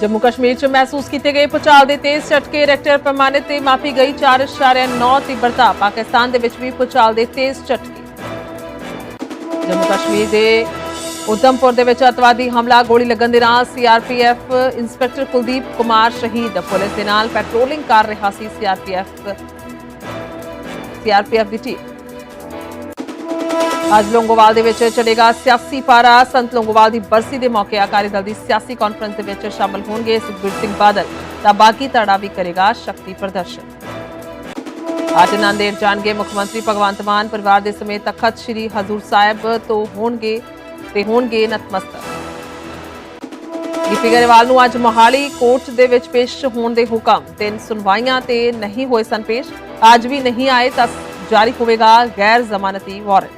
ਜੰਮੂ ਕਸ਼ਮੀਰ 'ਚ ਮਹਿਸੂਸ ਕੀਤੇ ਗਏ ਭੂਚਾਲ ਦੇ ਤੇਜ਼ ਝਟਕੇ ਰੈਕਟਰ ਪੈਮਾਨੇ ਤੇ ਮਾਪੀ ਗਈ 4.9 ਤੀਬਰਤਾ। ਪਾਕਿਸਤਾਨ ਦੇ ਵਿੱਚ ਵੀ ਭੂਚਾਲ ਦੇ ਤੇਜ਼ ਝਟਕੇ। ਜੰਮੂ ਕਸ਼ਮੀਰ ਦੇ ਉਧਮਪੁਰ ਦੇ ਵਿੱਚ ਅਤਵਾਦੀ ਹਮਲਾ, ਗੋਲੀ ਲੱਗਣ ਦੇ ਨਾਲ ਸੀਆਰਪੀਐਫ ਇੰਸਪੈਕਟਰ ਕੁਲਦੀਪ ਕੁਮਾਰ ਸ਼ਹੀਦ, ਪੁਲਿਸ ਦੇ ਨਾਲ ਪੈਟਰੋਲਿੰਗ ਕਰ ਰਿਹਾ ਸੀ ਸੀਆਰਪੀਐਫ। ਸੀਆਰਪੀਐਫ ਦੀ ਟੀਮ। ਅੱਜ ਲੋਂਗੋਵਾਲ ਦੇ ਵਿੱਚ ਚੱਲੇਗਾ ਸਿਆਸੀ ਪਾਰਾ। ਸੰਤ ਲੋਂਗੋਵਾਲ ਦੀ ਬਰਸੀ ਦੇ ਮੌਕੇ ਅਕਾਲੀ ਦਲ ਦੀ ਸਿਆਸੀ ਕਾਨਫਰੰਸ ਦੇ ਵਿੱਚ ਸ਼ਾਮਲ ਹੋਣਗੇ ਸੁਖਬੀਰ ਸਿੰਘ ਬਾਦਲ। ਤਾਂ ਬਾਕੀ ਧੜਾ ਵੀ ਕਰੇਗਾ ਸ਼ਕਤੀ ਪ੍ਰਦਰਸ਼ਨ। ਅੱਜ ਨਾਂਦੇੜ ਜਾਣਗੇ ਮੁੱਖ ਮੰਤਰੀ ਭਗਵੰਤ ਮਾਨ। ਪਰਿਵਾਰ ਦੇ ਸਮੇਤ ਤਖਤ ਸ੍ਰੀ ਹਜ਼ੂਰ ਸਾਹਿਬ ਤੋਂ ਹੋਣਗੇ ਤੇ ਹੋਣਗੇ ਨਤਮਸਤਕ। ਗਿੱਪੀ ਗਰੇਵਾਲ ਨੂੰ ਅੱਜ ਮੋਹਾਲੀ ਕੋਰਟ ਦੇ ਵਿੱਚ ਪੇਸ਼ ਹੋਣ ਦੇ ਹੁਕਮ। ਤਿੰਨ ਸੁਣਵਾਈਆਂ ਤੇ ਨਹੀਂ ਹੋਏ ਸਨ ਪੇਸ਼ ਅੱਜ ਵੀ ਨਹੀਂ ਆਏ ਤਾਂ ਜਾਰੀ ਹੋਵੇਗਾ ਗੈਰ ਜ਼ਮਾਨਤੀ ਵਾਰੰਟ।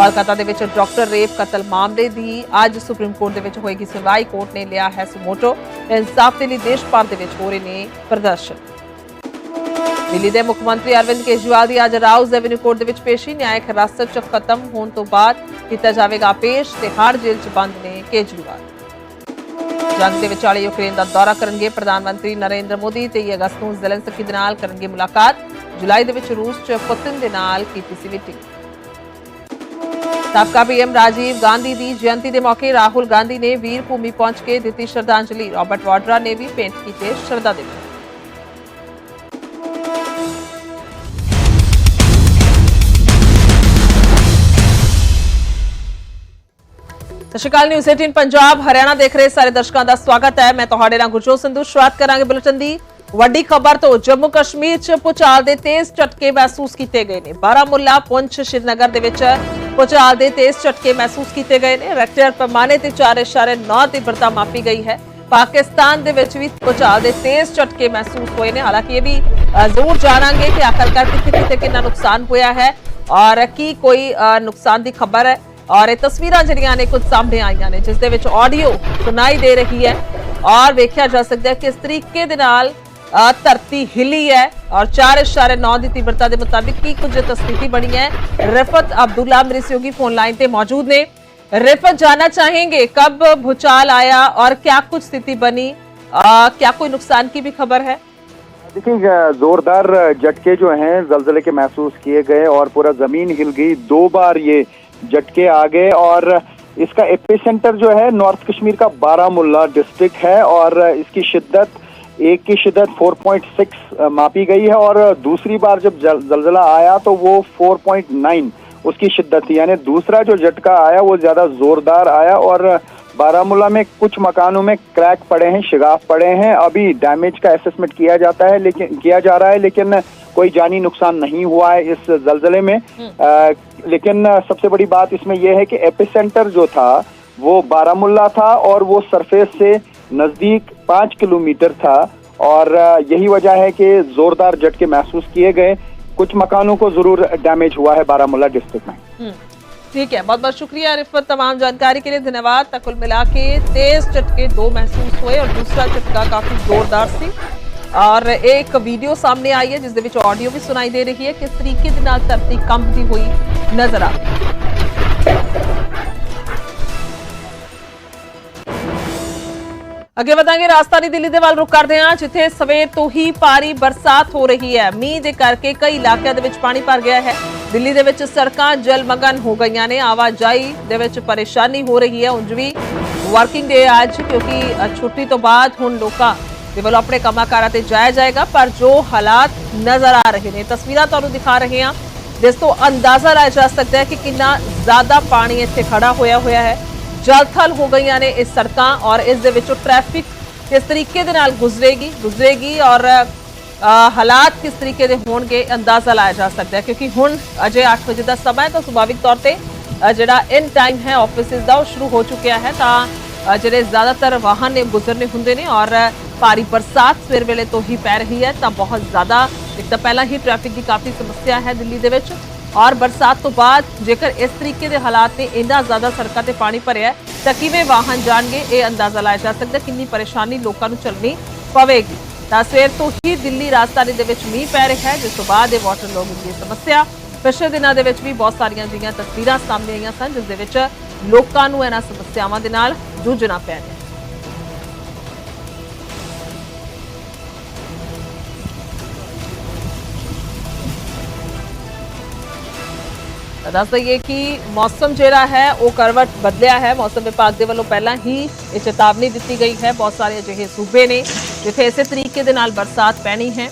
ਕੋਲਕਾਤਾ ਦੇ ਵਿੱਚ ਡਾਕਟਰ ਰੇਪ ਕਤਲ ਮਾਮਲੇ ਦੀ ਅੱਜ ਸੁਪਰੀਮ ਕੋਰਟ ਦੇ ਵਿੱਚ ਹੋਏਗੀ ਸੁਣਵਾਈ। ਕੋਰਟ ਨੇ ਲਿਆ ਹੈ ਸੁਮੋਟੋ। ਇਨਸਾਫ ਦੇ ਲਈ ਦੇਸ਼ ਭਰ ਦੇ ਵਿੱਚ ਹੋ ਰਹੇ ਨੇ ਪ੍ਰਦਰਸ਼ਨ। ਦਿੱਲੀ ਦੇ ਮੁੱਖ ਮੰਤਰੀ ਅਰਵਿੰਦ ਕੇਜਰੀਵਾਲ ਦੀ ਅੱਜ ਰਾਉਜ਼ ਐਵਨਿਊ ਕੋਰਟ ਦੇ ਵਿੱਚ ਪੇਸ਼ੀ। ਨਿਆਇਕ ਹਿਰਾਸਤ ਚ ਖਤਮ ਹੋਣ ਤੋਂ ਬਾਅਦ ਕੀਤਾ ਜਾਵੇਗਾ ਪੇਸ਼ ਤਿਹਾੜ ਜੇਲ੍ਹ ਚ ਬੰਦ ਨੇ ਕੇਜਰੀਵਾਲ। ਜੰਗ ਦੇ ਵਿਚਾਲੇ ਯੂਕਰੇਨ ਦਾ ਦੌਰਾ ਕਰਨਗੇ ਪ੍ਰਧਾਨ ਮੰਤਰੀ ਨਰਿੰਦਰ ਮੋਦੀ 23 ਅਗਸਤ ਨੂੰ ਜ਼ੈਲੈਂਸਕੀ ਦੇ ਨਾਲ ਕਰਨਗੇ ਮੁਲਾਕਾਤ। ਜੁਲਾਈ ਦੇ ਵਿੱਚ ਰੂਸ ਚ ਪੁਤਿਨ ਦੇ ਨਾਲ ਕੀਤੀ ਸੀ ਮੀਟਿੰਗ। ਸਾਬਕਾ ਪੀਐਮ ਰਾਜੀਵ ਗਾਂਧੀ ਦੀ ਜਯੰਤੀ ਦੇ ਮੌਕੇ ਰਾਹੁਲ ਗਾਂਧੀ ਨੇ ਵੀਰ ਭੂਮੀ ਪਹੁੰਚ ਕੇ ਦਿੱਤੀ ਸ਼ਰਧਾਂਜਲੀ ਰਾਬਰਟ ਵਾਡਰਾ ਨੇ ਵੀ ਭੇਂਟ ਕੀਤੇ ਸ਼ਰਧਾ ਦੇ ਫੁੱਲ ਸਤਿ ਸ਼੍ਰੀ ਅਕਾਲ ਨਿਊਜ਼ 18 ਪੰਜਾਬ ਹਰਿਆਣਾ ਦੇਖ ਰਹੇ ਸਾਰੇ ਦਰਸ਼ਕਾਂ ਦਾ ਸਵਾਗਤ ਹੈ ਮੈਂ ਤੁਹਾਡੇ ਨਾਲ ਗੁਰਜੋਤ ਸੰਧੂ ਸ਼ੁਰੂਆਤ ਕਰਾਂਗੇ ਬੁਲੇਟਿਨ ਦੀ ਵੱਡੀ ਖਬਰ ਤੋਂ ਜੰਮੂ ਕਸ਼ਮੀਰ 'ਚ ਭੂਚਾਲ ਦੇ ਤੇਜ਼ ਝਟਕੇ ਮਹਿਸੂਸ ਕੀਤੇ ਗਏ ਨੇ। ਬਾਰਾਮੁੱਲਾ ਪੁੰਛ ਸ਼੍ਰੀਨਗਰ ਦੇ ਵਿੱਚ ਭੂਚਾਲ ਦੇ ਤੇਜ਼ ਝਟਕੇ ਮਹਿਸੂਸ ਕੀਤੇ ਗਏ ਨੇ। ਰੈਕਟਰ ਪੈਮਾਨੇ ਤੇ 4.9 ਤੀਬਰਤਾ ਮਾਪੀ ਗਈ ਹੈ। ਪਾਕਿਸਤਾਨ ਦੇ ਵਿੱਚ ਵੀ ਭੂਚਾਲ ਦੇ ਤੇਜ਼ ਝਟਕੇ ਮਹਿਸੂਸ ਹੋਏ ਨੇ। ਹਾਲਾਂਕਿ ਇਹ ਵੀ ਜ਼ਰੂਰ ਜਾਣਾਂਗੇ ਕਿ ਆਖਰਕਾਰ ਕਿੱਥੇ ਕਿੱਥੇ ਕਿੰਨਾ ਨੁਕਸਾਨ ਹੋਇਆ ਹੈ ਔਰ ਕੀ ਕੋਈ ਅ, ਨੁਕਸਾਨ ਦੀ ਖਬਰ ਹੈ। ਔਰ ਇਹ ਤਸਵੀਰਾਂ ਜਿਹੜੀਆਂ ਨੇ ਕੁਝ ਸਾਹਮਣੇ ਆਈਆਂ ਨੇ ਜਿਸ ਦੇ ਵਿੱਚ ਆਡੀਓ ਸੁਣਾਈ ਦੇ ਰਹੀ ਹੈ। ਔਰ ਵੇਖਿਆ ਜਾ ਸਕਦਾ ਹੈ ਕਿ ਇਸ ਤਰੀਕੇ ਦੇ ਨਾਲ धरती हिली है और चार इशारे नौ की तीव्रता के मुताबिक की कुछ ਤਸਦੀਕੀ बनी है। रिफत अब्दुल्ला मेरे सहयोगी फ़ोन लाइन से मौजूद ने। रिफत जाना चाहेंगे कब भूचाल आया और क्या कुछ स्थिति बनी? आ, क्या कोई नुकसान की भी खबर है? देखिए जोरदार झटके जो हैं जलजले के महसूस किए गए और पूरा ज़मीन हिल गई। दो बार ये झटके आ गए और इसका एपिसेंटर जो है नॉर्थ कश्मीर का बारामुल्ला डिस्ट्रिक्ट है और इसकी शिद्दत एक की शिद्दत 4.6 मापी गई है और दूसरी बार जब जल- जलजला आया तो वो 4.9 उसकी शिद्दत थी। यानी दूसरा जो झटका आया वो ज़्यादा जोरदार आया और बारामूला में कुछ मकानों में क्रैक पड़े हैं शिगाफ पड़े हैं। अभी डैमेज का असेसमेंट किया जाता है लेकिन किया जा रहा है लेकिन कोई जानी नुकसान नहीं हुआ है इस जलजले में। आ, लेकिन सबसे बड़ी बात इसमें यह है कि एपिसेंटर जो था वो बारामुल्ला था और वो सरफेस से नज़दीक पाँच किलोमीटर था और यही वजह है कि जोरदार झटके महसूस किए गए। कुछ मकानों को ज़रूर डैमेज हुआ है बारामूला डिस्ट्रिक्ट में। हम्म, ठीक है बहुत बहुत शुक्रिया रिफत तमाम जानकारी के लिए, धन्यवाद। तकुल मिला के तेज चटके दो महसूस हुए और दूसरा चटका काफ़ी जोरदार सी। और एक वीडियो सामने आई है जिस ऑडियो भी सुनाई दे रही है, किस तरीके के नाल धरती कंपनी हुई नज़र आ रही ਅੱਗੇ ਵਧਾਂਗੇ, ਰਾਜਧਾਨੀ ਦਿੱਲੀ ਦੇ ਵੱਲ ਰੁਕ ਕਰਦੇ ਹਾਂ, ਜਿੱਥੇ ਸਵੇਰ ਤੋਂ ਹੀ ਭਾਰੀ ਬਰਸਾਤ ਹੋ ਰਹੀ ਹੈ। ਮੀਂਹ ਦੇ ਕਰਕੇ ਕਈ ਇਲਾਕਿਆਂ ਦੇ ਵਿੱਚ ਪਾਣੀ ਭਰ ਗਿਆ ਹੈ। ਦਿੱਲੀ ਦੇ ਵਿੱਚ ਸੜਕਾਂ ਜਲਮਗਨ ਹੋ ਗਈਆਂ ਨੇ। ਆਵਾਜਾਈ ਦੇ ਵਿੱਚ ਪਰੇਸ਼ਾਨੀ ਹੋ ਰਹੀ ਹੈ। ਉਂਝ ਵੀ ਵਰਕਿੰਗ ਡੇ ਅੱਜ, ਕਿਉਂਕਿ ਛੁੱਟੀ ਤੋਂ ਬਾਅਦ ਹੁਣ ਲੋਕਾਂ ਦੇ ਵੱਲੋਂ ਆਪਣੇ ਕੰਮਾਂ ਕਾਰਾਂ ਤੇ ਜਾਇਆ ਜਾਏਗਾ, ਪਰ ਜੋ ਹਾਲਾਤ ਨਜ਼ਰ ਆ ਰਹੇ ਨੇ, ਤਸਵੀਰਾਂ ਤੁਹਾਨੂੰ ਦਿਖਾ ਰਹੇ ਹਾਂ। ਜਿਸ ਤੋਂ ਅੰਦਾਜ਼ਾ ਲਾਇਆ ਜਾ ਸਕਦਾ ਹੈ ਕਿ ਕਿੰਨਾ ਜ਼ਿਆਦਾ ਪਾਣੀ ਇੱਥੇ ਖੜਾ ਹੋਇਆ ਹੋਇਆ ਹੈ। ਜਲਥਲ ਹੋ ਗਈਆਂ ਨੇ ਇਹ ਸੜਕਾਂ ਔਰ ਇਸ ਦੇ ਵਿੱਚੋਂ ਟ੍ਰੈਫਿਕ ਕਿਸ ਤਰੀਕੇ ਦੇ ਨਾਲ ਗੁਜ਼ਰੇਗੀ? ਗੁਜ਼ਰੇਗੀ ਔਰ ਹਾਲਾਤ ਕਿਸ ਤਰੀਕੇ ਦੇ ਹੋਣਗੇ? ਅੰਦਾਜ਼ਾ ਲਾਇਆ ਜਾ ਸਕਦਾ ਹੈ ਕਿਉਂਕਿ ਹੁਣ ਅਜੇ 8 ਵਜੇ ਦਾ ਸਮਾਂ ਹੈ ਤਾਂ ਸੁਭਾਵਿਕ ਤੌਰ ਤੇ ਜਿਹੜਾ ਇਨ ਟਾਈਮ ਹੈ ਆਫਿਸਿਸ ਦਾ ਉਹ ਸ਼ੁਰੂ ਹੋ ਚੁੱਕਿਆ ਹੈ ਤਾਂ ਜਿਹੜੇ ਜ਼ਿਆਦਾਤਰ ਵਾਹਨ ਨੇ, ਗੁਜ਼ਰਨੇ ਹੁੰਦੇ ਨੇ ਔਰ ਭਾਰੀ ਬਰਸਾਤ ਸਵੇਰ ਵੇਲੇ ਤੋਂ ਹੀ ਪੈ ਰਹੀ ਹੈ ਤਾਂ ਬਹੁਤ ਜ਼ਿਆਦਾ, ਇੱਕ ਤਾਂ ਪਹਿਲਾਂ ਹੀ ਟ੍ਰੈਫਿਕ ਦੀ ਕਾਫੀ ਸਮੱਸਿਆ ਹੈ ਦਿੱਲੀ ਦੇ ਵਿੱਚ ਔਰ ਬਰਸਾਤ ਤੋਂ ਬਾਅਦ ਜੇਕਰ ਇਸ ਤਰੀਕੇ ਦੇ ਹਾਲਾਤ ਨੇ ਇੰਨਾ ਜ਼ਿਆਦਾ ਸੜਕਾਂ ਤੇ ਪਾਣੀ ਭਰਿਆ ਤਾਂ ਕਿਵੇਂ ਵਾਹਨ ਜਾਣਗੇ? ਇਹ ਅੰਦਾਜ਼ਾ ਲਾਇਆ ਜਾ ਸਕਦਾ ਕਿੰਨੀ ਪਰੇਸ਼ਾਨੀ ਲੋਕਾਂ ਨੂੰ ਚੱਲਣੀ ਪਵੇਗੀ? ਤਾਂ ਸਵੇਰ ਤੋਂ ਹੀ ਦਿੱਲੀ ਰਾਜਧਾਨੀ ਦੇ ਵਿੱਚ ਮੀਂਹ ਪੈ ਰਿਹਾ ਹੈ, ਜਿਸ ਤੋਂ ਬਾਅਦ ਇਹ ਵਾਟਰ ਲੋਗਿੰਗ ਦੀ ਸਮੱਸਿਆ ਪਿਛਲੇ ਦਿਨਾਂ ਦੇ ਵਿੱਚ ਵੀ ਬਹੁਤ ਸਾਰੀਆਂ ਜਿਹੀਆਂ ਤਸਵੀਰਾਂ ਸਾਹਮਣੇ ਆਈਆਂ ਸਨ, ਜਿਸ ਦੇ ਵਿੱਚ ਲੋਕਾਂ ਨੂੰ ਇਹਨਾਂ ਸਮੱਸਿਆਵਾਂ ਦੇ ਨਾਲ ਜੂਝਣਾ ਪੈ ਰਿਹਾ ਦੱਸ ਦਈਏ ਕਿ ਮੌਸਮ ਜਿਹੜਾ ਹੈ ਉਹ ਕਰਵਟ ਬਦਲਿਆ ਹੈ ਮੌਸਮ ਵਿਭਾਗ ਦੇ ਵੱਲੋਂ ਪਹਿਲਾਂ ਹੀ ਇਹ ਚੇਤਾਵਨੀ ਦਿੱਤੀ ਗਈ ਹੈ ਬਹੁਤ ਸਾਰੇ ਅਜਿਹੇ ਸੂਬੇ ਨੇ ਜਿੱਥੇ ਇਸੇ ਤਰੀਕੇ ਦੇ ਨਾਲ ਬਰਸਾਤ ਪੈਣੀ ਹੈ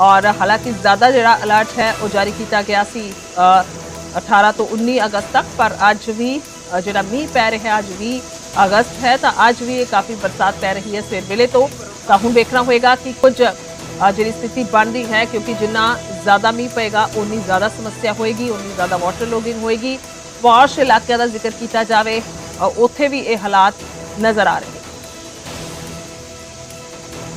ਔਰ ਹਾਲਾਂਕਿ ਜ਼ਿਆਦਾ ਜਿਹੜਾ ਅਲਰਟ ਹੈ ਉਹ ਜਾਰੀ ਕੀਤਾ ਗਿਆ ਸੀ ਅ, 18 ਤੋਂ 19 ਅਗਸਤ ਤੱਕ ਪਰ ਅੱਜ ਵੀ ਅ, ਜਿਹੜਾ ਮੀਂਹ ਪੈ ਰਿਹਾ ਅੱਜ ਵੀ ਅਗਸਤ ਹੈ ਤਾਂ ਅੱਜ ਵੀ ਇਹ ਕਾਫੀ ਬਰਸਾਤ ਪੈ ਰਹੀ ਹੈ ਸਵੇਰ ਵੇਲੇ ਤੋਂ ਤਾਂ ਹੁਣ ਵੇਖਣਾ ਹੋਏਗਾ ਕਿ ਕੁਝ ਅ, ਜਿਹੜੀ ਸਥਿਤੀ ਬਣਦੀ ਹੈ ਕਿਉਂਕਿ ਜਿੰਨਾ ਜ਼ਿਆਦਾ ਮੀਂਹ ਪਏਗਾ ਉਨੀ ਜ਼ਿਆਦਾ ਸਮੱਸਿਆ ਹੋਏਗੀ ਉਨੀ ਜ਼ਿਆਦਾ ਵਾਟਰ ਲੋਗਿੰਗ ਹੋਏਗੀ ਵਾਸ਼ ਇਲਾਕਿਆਂ ਦਾ ਜ਼ਿਕਰ ਕੀਤਾ ਜਾਵੇ ਅ, ਉੱਥੇ ਵੀ ਇਹ ਹਾਲਾਤ ਨਜ਼ਰ ਆ ਰਹੇ ਨੇ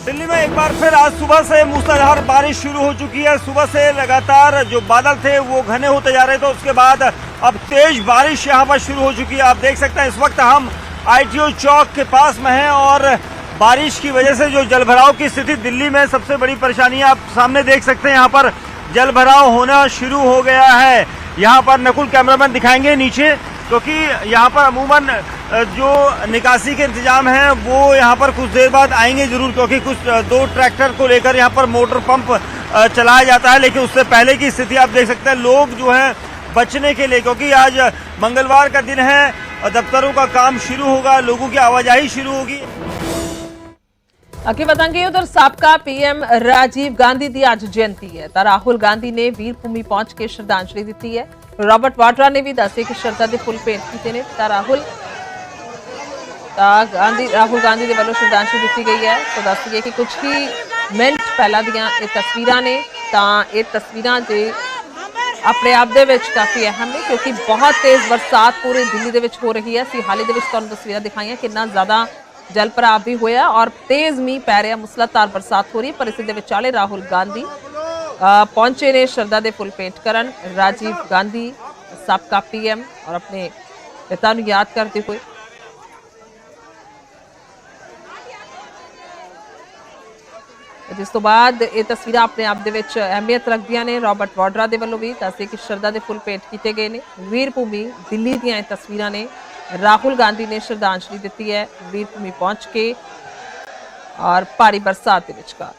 दिल्ली में एक बार फिर आज सुबह से मूसलाधार बारिश शुरू हो चुकी है सुबह से लगातार जो बादल थे वो घने होते जा रहे थे उसके बाद अब तेज बारिश यहाँ पर शुरू हो चुकी है आप देख सकते हैं इस वक्त हम आईटीओ चौक के पास में हैं और बारिश की वजह से जो जलभराव की स्थिति दिल्ली में सबसे बड़ी परेशानी है आप सामने देख सकते हैं यहाँ पर जलभराव होना शुरू हो गया है। यहाँ पर नकुल कैमरामैन दिखाएँगे नीचे, क्योंकि तो यहाँ पर अमूमन जो निकासी के इंतज़ाम हैं, वो यहाँ पर कुछ देर बाद आएँगे ज़रूर, क्योंकि कुछ दो ट्रैक्टर को लेकर यहाँ पर मोटर पंप चलाया जाता है, लेकिन उससे पहले की स्थिति आप देख सकते हैं, लोग जो है बचने के लिए, क्योंकि आज मंगलवार का दिन है दफ्तरों का काम शुरू होगा, लोगों की आवाजाही शुरू होगी। ਅੱਗੇ ਵਧਾਂਗੇ ਉਧਰ ਸਾਬਕਾ ਪੀਐਮ ਰਾਜੀਵ ਗਾਂਧੀ ਦੀ ਅੱਜ ਜਯੰਤੀ ਹੈ ਤਾਂ ਰਾਹੁਲ ਗਾਂਧੀ ਨੇ ਵੀਰ ਭੂਮੀ ਪਹੁੰਚ ਕੇ ਸ਼ਰਧਾਂਜਲੀ ਦਿੱਤੀ ਹੈ ਰਾਬਰਟ ਵਾਡਰਾ ਨੇ ਵੀ ਦੱਸਿਆ ਕਿ ਸ਼ਰਧਾ ਦੇ ਫੁੱਲ ਭੇਂਟ ਕੀਤੇ ਨੇ ਤਾਂ ਰਾਹੁਲ ਤਾਂ ਗਾਂਧੀ ਰਾਹੁਲ ਗਾਂਧੀ ਦੇ ਵੱਲੋਂ ਸ਼ਰਧਾਂਜਲੀ ਦਿੱਤੀ ਗਈ ਹੈ ਤਾਂ ਦੱਸ ਦਈਏ ਕਿ ਕੁਝ ਹੀ ਮਿੰਟ ਪਹਿਲਾਂ ਦੀਆਂ ਇਹ ਤਸਵੀਰਾਂ ਨੇ ਤਾਂ ਇਹ ਤਸਵੀਰਾਂ ਜੇ ਆਪਣੇ ਆਪ ਦੇ ਵਿੱਚ ਕਾਫੀ ਅਹਿਮ ਨੇ ਕਿਉਂਕਿ ਬਹੁਤ ਤੇਜ਼ ਬਰਸਾਤ ਪੂਰੇ ਦਿੱਲੀ ਦੇ ਵਿੱਚ ਹੋ ਰਹੀ ਹੈ ਅਸੀਂ ਹਾਲੇ ਦੇ ਵਿੱਚ ਤੁਹਾਨੂੰ ਤਸਵੀਰਾਂ ਦਿਖਾਈਆਂ ਕਿੰਨਾ ਜ਼ਿਆਦਾ ਜਲ ਭਰਾਵ ਵੀ ਹੋਇਆ ਔਰ ਤੇਜ਼ ਮੀਂਹ ਪੈ ਰਿਹਾ, ਮੁਸਲਾਧਾਰ ਬਰਸਾਤ ਹੋ ਰਹੀ ਹੈ, ਪਰ ਇਸ ਦੇ ਵਿਚਾਲੇ ਰਾਹੁਲ ਗਾਂਧੀ ਪਹੁੰਚੇ ਨੇ ਸ਼ਰਧਾ ਦੇ ਫੁੱਲ ਪੇਂਟ ਕਰਨ। ਰਾਜੀਵ ਗਾਂਧੀ, ਸਾਬਕਾ ਪੀਐਮ ਔਰ ਆਪਣੇ ਪਿਤਾ ਨੂੰ ਯਾਦ ਕਰਦੇ ਹੋਏ। ਜਿਸ ਤੋਂ ਬਾਅਦ ਇਹ ਤਸਵੀਰਾਂ ਆਪਣੇ ਆਪ ਦੇ ਵਿੱਚ ਅਹਿਮੀਅਤ ਰੱਖਦੀਆਂ ਨੇ। ਰਾਬਰਟ ਵਾਡਰਾ ਦੇ ਵੱਲੋਂ ਵੀ ਦੱਸੇ ਕਿ ਸ਼ਰਧਾ ਦੇ ਫੁੱਲ ਭੇਂਟ ਕੀਤੇ ਗਏ ਨੇ। ਵੀਰ ਭੂਮੀ ਦਿੱਲੀ ਦੀਆਂ ਇਹ ਤਸਵੀਰਾਂ ਨੇ। ਰਾਹੁਲ ਗਾਂਧੀ ਨੇ ਸ਼ਰਧਾਂਜਲੀ ਦਿੱਤੀ ਹੈ। ਵੀਰਭੂਮੀ ਪਹੁੰਚ ਕੇ ਔਰ ਭਾਰੀ ਬਰਸਾਤ ਦੇ ਵਿਚਕਾਰ।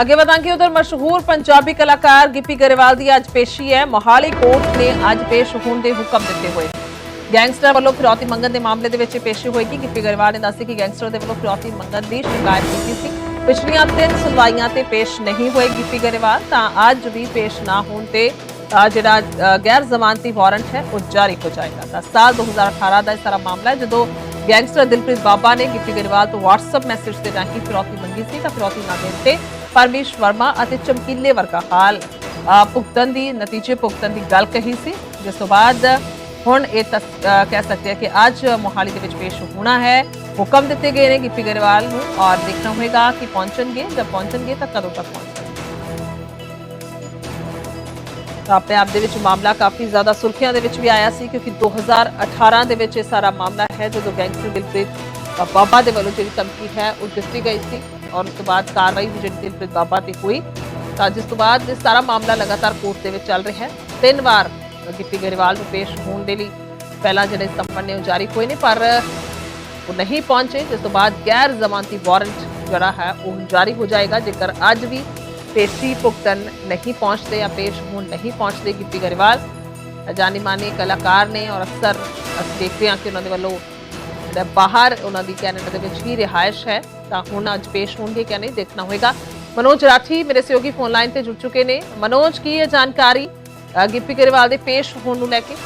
ਅੱਗੇ ਵਧਾਂਗੇ ਉਧਰ ਮਸ਼ਹੂਰ ਪੰਜਾਬੀ ਕਲਾਕਾਰ ਗਿੱਪੀ ਗਰੇਵਾਲ ਦੀ ਅੱਜ ਪੇਸ਼ੀ ਹੈ। ਮੋਹਾਲੀ ਕੋਰਟ ਨੇ ਅੱਜ ਪੇਸ਼ ਹੋਣ ਦੇ ਹੁਕਮ ਦਿੱਤੇ ਹੋਏ। ਗੈਂਗਸਟਰ ਵੱਲੋਂ ਫਿਰੌਤੀ ਮੰਗਣ ਦੇ ਮਾਮਲੇ ਦੇ ਵਿੱਚ ਇਹ ਪੇਸ਼ੀ ਹੋਏਗੀ। ਗਿੱਪੀ ਗਰੇਵਾਲ ਨੇ ਦੱਸਿਆ ਕਿ ਗੈਂਗਸਟਰ ਦੇ ਵੱਲੋਂ ਫਿਰੌਤੀ ਮੰਗਣ ਦੀ ਸ਼ਿਕਾਇਤ ਕੀਤੀ ਸੀ। ਪਿਛਲੀਆਂ ਤਿੰਨ ਸੁਣਵਾਈਆਂ ਤੇ ਪੇਸ਼ ਨਹੀਂ ਹੋਏ ਗਿੱਪੀ ਗਰੇਵਾਲ, ਤਾਂ ਅੱਜ ਵੀ ਪੇਸ਼ ਨਾ ਹੋਣ ਤੇ ਜਿਹੜਾ ਗੈਰ ਜ਼ਮਾਨਤੀ ਵਾਰੰਟ ਹੈ, ਉਹ ਜਾਰੀ ਹੋ ਜਾਏਗਾ। ਤਾਂ ਸਾਲ 2018 ਦਾ ਇਹ ਸਾਰਾ ਮਾਮਲਾ ਹੈ। ਜਦੋਂ ਗੈਂਗਸਟਰ ਦਿਲਪ੍ਰੀਤ ਬਾਬਾ ਨੇ ਗਿੱਪੀ ਗਰੇਵਾਲ ਤੋਂ WhatsApp ਮੈਸੇਜ ਦੇ ਰਾਹੀਂ ਫਿਰੌਤੀ ਮੰਗੀ ਸੀ, ਤਾਂ ਫਿਰੌਤੀ ਨਾ ਦੇਣ ਤੇ ਪਰਮੇਸ਼ ਵਰਮਾ ਅਤੇ ਚਮਕੀਲੇ ਵਰਗਾ ਹਾਲ ਅ, ਭੁਗਤਣ ਦੀ ਨਤੀਜੇ ਭੁਗਤਣ ਦੀ ਗੱਲ ਕਹੀ ਸੀ ਜਿਸ ਤੋਂ ਬਾਅਦ ਹੁਣ ਇਹ ਤਸ- ਅ, ਕਹਿ ਸਕਦੇ ਹਾਂ ਕਿ ਅੱਜ ਮੋਹਾਲੀ ਦੇ ਵਿੱਚ ਪੇਸ਼ ਹੋਣਾ ਹੈ ਹੁਕਮ ਦਿੱਤੇ ਗਏ ਨੇ ਗਿੱਪੀ ਗਰੇਵਾਲ ਨੂੰ ਔਰ ਦੇਖਣਾ ਹੋਏਗਾ ਕਿ ਪਹੁੰਚਣਗੇ ਜਦ ਪਹੁੰਚਣਗੇ ਤਾਂ ਕਦੋਂ ਤੱਕ ਪਹੁੰਚਣਗੇ ਤਾਂ ਆਪਣੇ ਆਪ ਦੇ ਵਿੱਚ ਮਾਮਲਾ ਕਾਫੀ ਜ਼ਿਆਦਾ ਸੁਰਖੀਆਂ ਦੇ ਵਿੱਚ ਵੀ ਆਇਆ ਸੀ ਕਿਉਂਕਿ 2018 ਦੇ ਵਿੱਚ ਇਹ ਸਾਰਾ ਮਾਮਲਾ ਹੈ ਜਦੋਂ ਗੈਂਗਸਟਰ ਦਿਲਪ੍ਰੀਤ ਅ, ਬਾਬਾ ਦੇ ਵੱਲੋਂ ਜਿਹੜੀ ਧਮਕੀ ਹੈ ਉਹ ਦਿੱਤੀ ਗਈ ਸੀ ਔਰ ਉਸ ਤੋਂ ਬਾਅਦ ਕਾਰਵਾਈ ਵੀ ਜਿਹੜੀ ਦਿਲਪ੍ਰੀਤ ਬਾਬਾ ਤੇ ਹੋਈ। ਤਾਂ ਜਿਸ ਤੋਂ ਬਾਅਦ ਇਹ ਸਾਰਾ ਮਾਮਲਾ ਲਗਾਤਾਰ ਕੋਰਟ ਦੇ ਵਿੱਚ ਚੱਲ ਰਿਹਾ ਹੈ। ਤਿੰਨ ਵਾਰ ਗਿੱਪੀ ਗਰੇਵਾਲ ਨੂੰ ਪੇਸ਼ ਹੋਣ ਦੇ ਲਈ ਪਹਿਲਾਂ ਜਿਹੜੇ ਸੰਪਨ ਨੇ ਉਹ ਜਾਰੀ ਹੋਏ ਨੇ, ਪਰ ਉਹ ਨਹੀਂ ਪਹੁੰਚੇ। ਜਿਸ ਤੋਂ ਬਾਅਦ ਗੈਰ ਜ਼ਮਾਨਤੀ ਵਾਰੰਟ ਜਿਹੜਾ ਹੈ, ਉਹ ਜਾਰੀ ਹੋ ਜਾਏਗਾ। ਜੇਕਰ ਅੱਜ ਵੀ ਪੇਸ਼ੀ ਭੁਗਤਨ ਨਹੀਂ ਪਹੁੰਚਦੇ ਜਾਂ ਪੇਸ਼ ਹੋਣ ਨਹੀਂ ਪਹੁੰਚਦੇ ਗਿੱਪੀ ਗਰੇਵਾਲ ਜਾਨੀ ਮਾਨੀ ਕਲਾਕਾਰ ਨੇ ਔਰ ਅਕਸਰ ਅਸੀਂ ਦੇਖਦੇ ਹਾਂ ਕਿ ਉਹਨਾਂ ਦੇ ਵੱਲੋਂ ਜਿਹੜਾ ਬਾਹਰ ਉਹਨਾਂ ਦੀ ਕੈਨੇਡਾ ਦੇ ਵਿੱਚ ਹੀ ਰਿਹਾਇਸ਼ ਹੈ। ਤਾਂ ਹੁਣ ਅੱਜ ਪੇਸ਼ ਹੋਣਗੇ ਕਿ ਨਹੀਂ ਦੇਖਣਾ ਹੋਏਗਾ। ਮਨੋਜ ਰਾਠੀ ਮੇਰੇ ਸਹਿਯੋਗੀ ਫੋਨ ਲਾਈਨ ਤੇ ਜੁੜ ਚੁੱਕੇ ਨੇ। ਮਨੋਜ, ਕੀ ਹੈ ਜਾਣਕਾਰੀ ਗਿੱਪੀ ਗਰੇਵਾਲ ਦੇ ਪੇਸ਼ ਹੋਣ ਨੂੰ ਲੈ ਕੇ?